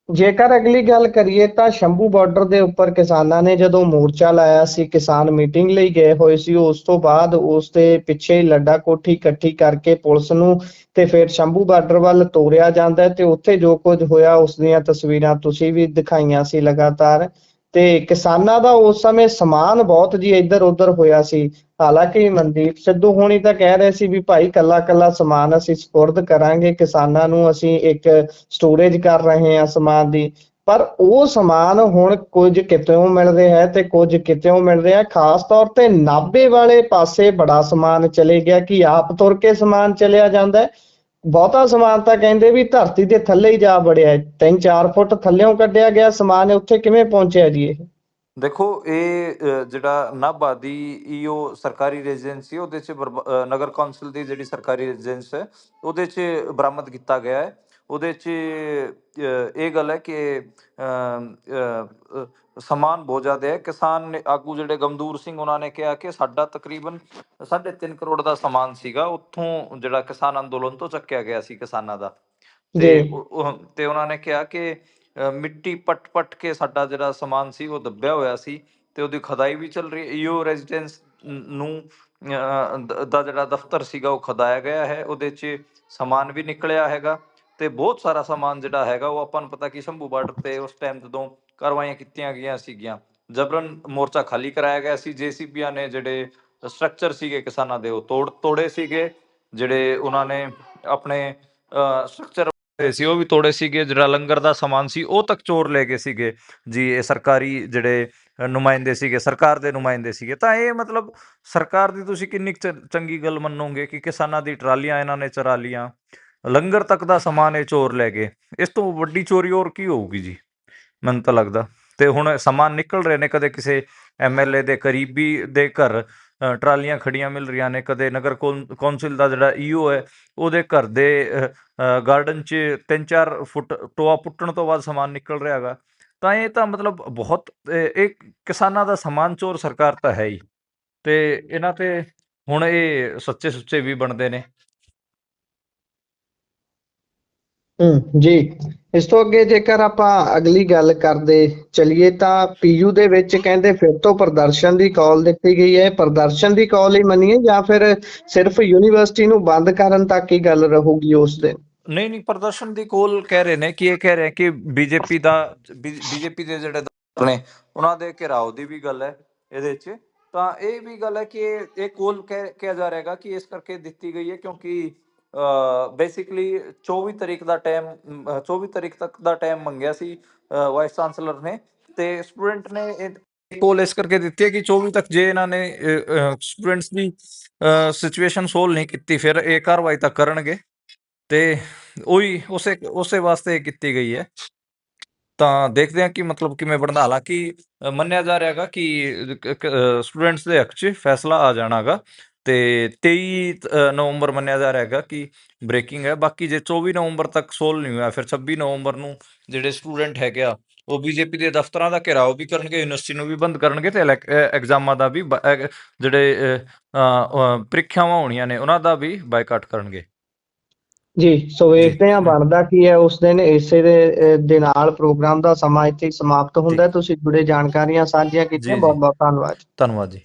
ਜੇਕਰ ਅਗਲੀ ਗੱਲ ਕਰੀਏ ਤਾਂ ਸ਼ੰਭੂ ਬਾਰਡਰ ਦੇ ਉੱਪਰ ਕਿਸਾਨਾਂ ਨੇ ਜਦੋਂ ਮੋਰਚਾ ਲਾਇਆ ਸੀ ਕਿਸਾਨ ਮੀਟਿੰਗ ਲਈ ਗਏ ਹੋਏ ਸੀ ਉਸ ਤੋਂ ਬਾਅਦ ਉਸ ਦੇ ਪਿੱਛੇ ਲੱਡਾ ਕੋਠੀ ਇਕੱਠੀ ਕਰਕੇ ਪੁਲਿਸ ਨੂੰ ਤੇ ਫਿਰ ਸ਼ੰਭੂ ਬਾਰਡਰ ਵੱਲ ਤੋਰਿਆ ਜਾਂਦਾ ਤੇ ਉੱਥੇ ਜੋ ਕੁਝ ਹੋਇਆ ਉਸ ਦੀਆਂ ਤਸਵੀਰਾਂ ਤੁਸੀਂ ਵੀ ਦਿਖਾਈਆਂ ਸੀ ਲਗਾਤਾਰ। ਤੇ ਕਿਸਾਨਾਂ ਦਾ ਉਸ ਸਮੇਂ ਸਮਾਨ ਬਹੁਤ ਜੀ ਇੱਧਰ ਉੱਧਰ ਹੋਇਆ ਸੀ। ਹਾਲਾਂਕਿ ਮਨਦੀਪ ਸਿੱਧੂ ਹੋਣੀ ਤਾਂ ਕਹਿ ਰਹੇ ਸੀ ਵੀ ਭਾਈ ਕੱਲਾ ਕੱਲਾ ਸਮਾਨ ਅਸੀਂ ਸਪੁਰਦ ਕਰਾਂਗੇ, ਕਿਸਾਨਾਂ ਨੂੰ ਅਸੀਂ ਇੱਕ ਸਟੋਰੇਜ ਕਰ ਰਹੇ ਹਾਂ ਸਮਾਨ ਦੀ। ਪਰ ਉਹ ਸਮਾਨ ਹੁਣ ਕੁਝ ਕਿਤੇੋਂ ਮਿਲ ਰਿਹਾ ਹੈ ਤੇ ਕੁਝ ਕਿਤੇੋਂ ਮਿਲ ਰਿਹਾ ਹੈ। ਖਾਸ ਤੌਰ ਤੇ ਨਾਭੇ ਵਾਲੇ ਪਾਸੇ ਬੜਾ ਸਮਾਨ ਚਲੇ ਗਿਆ ਕਿ ਆਪ ਤੁਰ ਕੇ ਸਮਾਨ ਚਲਿਆ ਜਾਂਦਾ ਹੈ। ਬਹੁਤਾ ਸਮਾਨ ਤਾਂ ਕਹਿੰਦੇ ਵੀ ਧਰਤੀ ਦੇ ਥੱਲੇ ਹੀ ਜਾ ਵੜਿਆ 3-4 ਫੁੱਟ ਥੱਲਿਓਂ ਕੱਢਿਆ ਗਿਆ ਸਮਾਨ, ਉੱਥੇ ਕਿਵੇਂ ਪਹੁੰਚਿਆ ਜੀ ਇਹ? ਦੇਖੋ, ਇਹ ਜਿਹੜਾ ਨਾਭਾ ਦੀ ਈਓ ਸਰਕਾਰੀ ਰੈਜ਼ੀਡੈਂਸੀ ਉਹਦੇ ਚ ਨਗਰ ਕੌਂਸਲ ਦੀ ਜਿਹੜੀ ਸਰਕਾਰੀ ਰੈਜ਼ੀਡੈਂਸ ਹੈ, ਉਹਦੇ ਚ ਬਰਾਮਦ ਕੀਤਾ ਗਿਆ ਹੈ। ਉਹਦੇ ਚ ਇਹ ਗੱਲ ਹੈ ਕਿ ਸਮਾਨ ਬਹੁਤ ਜ਼ਿਆਦਾ ਹੈ। ਕਿਸਾਨ ਆਗੂ ਜਿਹੜੇ ਗਮਦੂਰ ਸਿੰਘ ਉਹਨਾਂ ਨੇ ਕਿਹਾ ਕਿ ਸਾਡਾ ਤਕਰੀਬਨ 3.5 ਕਰੋੜ ਦਾ ਸਮਾਨ ਸੀਗਾ। ਉੱਥੋਂ ਜਿਹੜਾ ਕਿਸਾਨ ਅੰਦੋਲਨ ਤੋਂ ਚੱਕਿਆ ਗਿਆ ਸੀ ਕਿਸਾਨਾਂ ਦਾ। ਤੇ ਤੇ ਉਹਨਾਂ ਨੇ ਕਿਹਾ ਕਿ ਮਿੱਟੀ ਪੱਟ-ਪੱਟ ਕੇ ਸਾਡਾ ਜਿਹੜਾ ਸਮਾਨ ਸੀ ਉਹ ਦੱਬਿਆ ਹੋਇਆ ਸੀ ਤੇ ਉਹਦੀ ਖਦਾਈ ਵੀ ਚੱਲ ਰਹੀ ਈਓ ਰੈਜ਼ੀਡੈਂਸ ਨੂੰ ਦਾ ਜਿਹੜਾ ਦਫ਼ਤਰ ਸੀਗਾ ਉਹ ਖਦਾਇਆ ਗਿਆ ਹੈ। ਉਹਦੇ 'ਚ ਸਮਾਨ ਵੀ ਨਿਕਲਿਆ ਹੈਗਾ। ਤੇ ਬਹੁਤ ਸਾਰਾ ਸਮਾਨ ਜਿਹੜਾ ਹੈਗਾ ਉਹ ਆਪਾਂ ਨੂੰ ਪਤਾ ਕਿ ਸ਼ੰਭੂ ਬਾਰਡਰ ਤੇ ਉਸ ਟਾਈਮ ਜਦੋਂ ਕਾਰਵਾਈਆਂ ਕੀਤੀਆਂ ਗਈਆਂ ਸੀਗੀਆਂ, ਜਬਰਨ ਮੋਰਚਾ ਖਾਲੀ ਕਰਾਇਆ ਗਿਆ ਸੀ, ਜੇਸੀਬੀਆਂ ਨੇ ਜਿਹੜੇ ਸਟਰਕਚਰ ਸੀਗੇ ਕਿਸਾਨਾਂ ਦੇ, ਉਹ ਤੋੜ, ਤੋੜੇ ਸੀਗੇ, ਜਿਹੜੇ ਉਹਨਾਂ ਨੇ ਆਪਣੇ ਸਟਰਕਚਰ ਸੀ, ਉਹ ਵੀ ਤੋੜੇ ਸੀਗੇ, ਜਿਹੜਾ ਲੰਗਰ ਦਾ ਸਮਾਨ ਸੀ, ਉਹ ਤੱਕ ਚੋਰ ਲੈ ਗਏ ਸੀਗੇ। ਜੀ, ਇਹ ਸਰਕਾਰੀ ਜਿਹੜੇ ਨੁਮਾਇੰਦੇ ਸੀਗੇ, ਸਰਕਾਰ ਦੇ ਨੁਮਾਇੰਦੇ ਸੀਗੇ। ਤਾਂ ਇਹ ਮਤਲਬ ਸਰਕਾਰ ਦੀ ਤੁਸੀਂ ਕਿੰਨੀ ਕੁ ਚੰਗੀ ਗੱਲ ਮੰਨੋਗੇ ਕਿ ਕਿਸਾਨਾਂ ਦੀ ਟਰਾਲੀਆਂ ਇਹਨਾਂ ਨੇ ਚਰਾ ਲੀਆਂ ਲੰਗਰ ਤੱਕ ਦਾ ਸਮਾਨ ਇਹ ਚੋਰ ਲੈ ਗਏ। ਇਸ ਤੋਂ ਵੱਡੀ ਚੋਰੀ ਹੋਰ ਕੀ ਹੋਊਗੀ ਜੀ? ਮੈਨੂੰ ਤਾਂ ਲੱਗਦਾ। ਤੇ ਹੁਣ ਸਮਾਨ ਨਿਕਲ ਰਹੇ ਨੇ, ਕਦੇ ਕਿਸੇ ਐਮਐਲਏ ਦੇ, ਕਰੀਬੀ ਦੇ ਘਰ ਟਰਾਲੀਆਂ ਖੜੀਆਂ ਮਿਲ ਰਹੀਆਂ ਨੇ, ਕਦੇ ਨਗਰ ਕੌਂ- ਕੌਂਸਲ ਦਾ ਜਿਹੜਾ ਈਓ ਹੈ, ਉਹਦੇ ਘਰ ਦੇ ਗਾਰਡਨ 'ਚ 3-4 ਫੁੱਟ ਟੋਆ ਪੁੱਟਣ ਤੋਂ ਬਾਅਦ ਸਮਾਨ ਨਿਕਲ ਰਿਹਾ ਹੈਗਾ। ਤਾਂ ਇਹ ਤਾਂ ਮਤਲਬ ਬਹੁਤ ਇਹ ਇਹ ਕਿਸਾਨਾਂ ਦਾ ਸਮਾਨ ਚੋਰ ਸਰਕਾਰ ਤਾਂ ਹੈ ਹੀ। ਤੇ ਇਹਨਾਂ ਤੇ ਹੁਣ ਇਹ ਸੱਚੇ ਸੁੱਚੇ ਵੀ ਬਣਦੇ ਨੇ। ਹੂੰ, ਜੀ। ਇਸ ਤੋਂ ਅੱਗੇ ਜੇਕਰ ਆਪਾਂ ਅਗਲੀ ਗੱਲ ਕਰਦੇ ਚਲਿਏ ਤਾਂ ਪੀਯੂ ਦੇ ਵਿੱਚ ਕਹਿੰਦੇ ਫਿਰ ਤੋਂ ਪ੍ਰਦਰਸ਼ਨ ਦੀ ਕਾਲ ਦਿੱਤੀ ਗਈ ਹੈ। ਪ੍ਰਦਰਸ਼ਨ ਦੀ ਕਾਲ ਹੀ ਮੰਨੀਏ ਜਾਂ ਫਿਰ ਸਿਰਫ ਯੂਨੀਵਰਸਿਟੀ ਨੂੰ ਬੰਦ ਕਰਨ ਤੱਕ ਹੀ ਗੱਲ ਰਹੂਗੀ ਉਸ ਦਿਨ? ਨਹੀਂ ਨਹੀਂ, ਪ੍ਰਦਰਸ਼ਨ ਦੀ ਕੋਲ ਕਹਿ ਰਹੇ ਨੇ ਕਿ ਇਹ ਕਹਿ ਰਹੇ ਕਿ ਬੀਜੇਪੀ ਦਾ ਬੀਜੇਪੀ ਦੇ ਜਿਹੜੇ ਦਫ਼ਤਰ ਉਹਨਾਂ ਦੇ ਘਿਰਾਓ ਦੀ ਵੀ ਗੱਲ ਹੈ ਇਹਦੇ ਵਿੱਚ। ਤਾਂ ਇਹ ਵੀ ਗੱਲ ਹੈ ਕਿ ਇਹ ਕੋਲ ਕਹਿ, ਕਿਹਾ ਜਾ ਰਿਹਾਗਾ ਕਿ ਇਸ ਕਰਕੇ ਦਿੱਤੀ ਗਈ ਹੈ ਕਿਉਂਕਿ ਬੇਸਿਕਲੀ 24 ਤਰੀਕ ਦਾ ਟਾਈਮ 24 ਤਰੀਕ ਤੱਕ ਦਾ ਟਾਈਮ ਮੰਗਿਆ ਸੀ ਵਾਈਸ ਚਾਂਸਲਰ ਨੇ ਤੇ ਸਟੂਡੈਂਟ ਨੇ ਕੋਲ ਇਸ ਕਰਕੇ ਦਿੱਤੀ ਹੈ ਕਿ 24 ਤੱਕ ਜੇ ਇਹਨਾਂ ਨੇ ਸਟੂਡੈਂਟਸ ਦੀ ਸਿਚੁਏਸ਼ਨ ਸੋਲਵ ਨਹੀਂ ਕੀਤੀ, ਫਿਰ ਇਹ ਕਾਰਵਾਈ ਤਾਂ ਕਰਨਗੇ ਤੇ ਉਹੀ ਉਸੇ ਉਸੇ ਵਾਸਤੇ ਕੀਤੀ ਗਈ ਹੈ। ਤਾਂ ਦੇਖਦੇ ਹਾਂ ਕਿ ਮਤਲਬ ਕਿਵੇਂ ਬਣਦਾ, ਹਾਲਾਂਕਿ ਮੰਨਿਆ ਜਾ ਰਿਹਾ ਹੈਗਾ ਕਿ ਸਟੂਡੈਂਟਸ ਦੇ ਹੱਕ 'ਚ ਫੈਸਲਾ ਆ ਜਾਣਾਗਾ। ਤੇ 23 ਤ- ਅ, ਨਵੰਬਰ ਮੰਨਿਆ ਜਾ ਰਿਹਾ ਹੈਗਾ ਕਿ ਬ੍ਰੇਕਿੰਗ ਹੈ। ਬਾਕੀ ਜੇ 24 ਨਵੰਬਰ ਤੱਕ ਸੋਲ ਨਹੀਂ ਹੋਇਆ ਫਿਰ 26 ਨਵੰਬਰ ਨੂੰ ਜਿਹੜੇ ਸਟੂਡੈਂਟ ਹੈਗੇ ਆ ਉਹ ਬੀਜੇਪੀ ਦੇ ਦਫ਼ਤਰਾਂ ਦਾ ਘਿਰਾਓ ਵੀ ਕਰਨਗੇ ਯੂਨੀਵਰਸਿਟੀ ਨੂੰ ਵੀ ਬੰਦ ਕਰਨਗੇ ਤੇ ਇਲੈਕ- ਅ, ਐਗਜ਼ਾਮਾਂ ਦਾ ਵੀ ਬ- ਅ, ਜਿਹੜੇ ਅ, ਅ, ਅ, ਪ੍ਰੀਖਿਆਵਾਂ ਹੋਣੀਆਂ ਨੇ ਉਹਨਾਂ ਦਾ ਵੀ ਬਾਈਕਾਟ ਕਰਨਗੇ। ਜੀ ਸੋ ਵੇਖਦੇ ਹਾਂ ਬਣਦਾ ਕੀ ਹੈ। ਉਸ ਦਿਨ ਇਸੇ ਦੇ ਦੇ ਨਾਲ ਪ੍ਰੋਗਰਾਮ ਦਾ ਸਮਾਂ ਇੱਥੇ ਹੀ ਸਮਾਪਤ ਹੁੰਦਾ। ਹੈ ਤੁਸੀਂ ਜੁੜੇ ਜਾਣਕਾਰੀਆਂ ਸਾਂਝੀਆਂ ਕੀਤੀਆਂ। ਜੀ, ਬਹੁਤ। ਬਹੁਤ ਧੰਨਵਾਦ ਧੰਨਵਾਦ ਜੀ।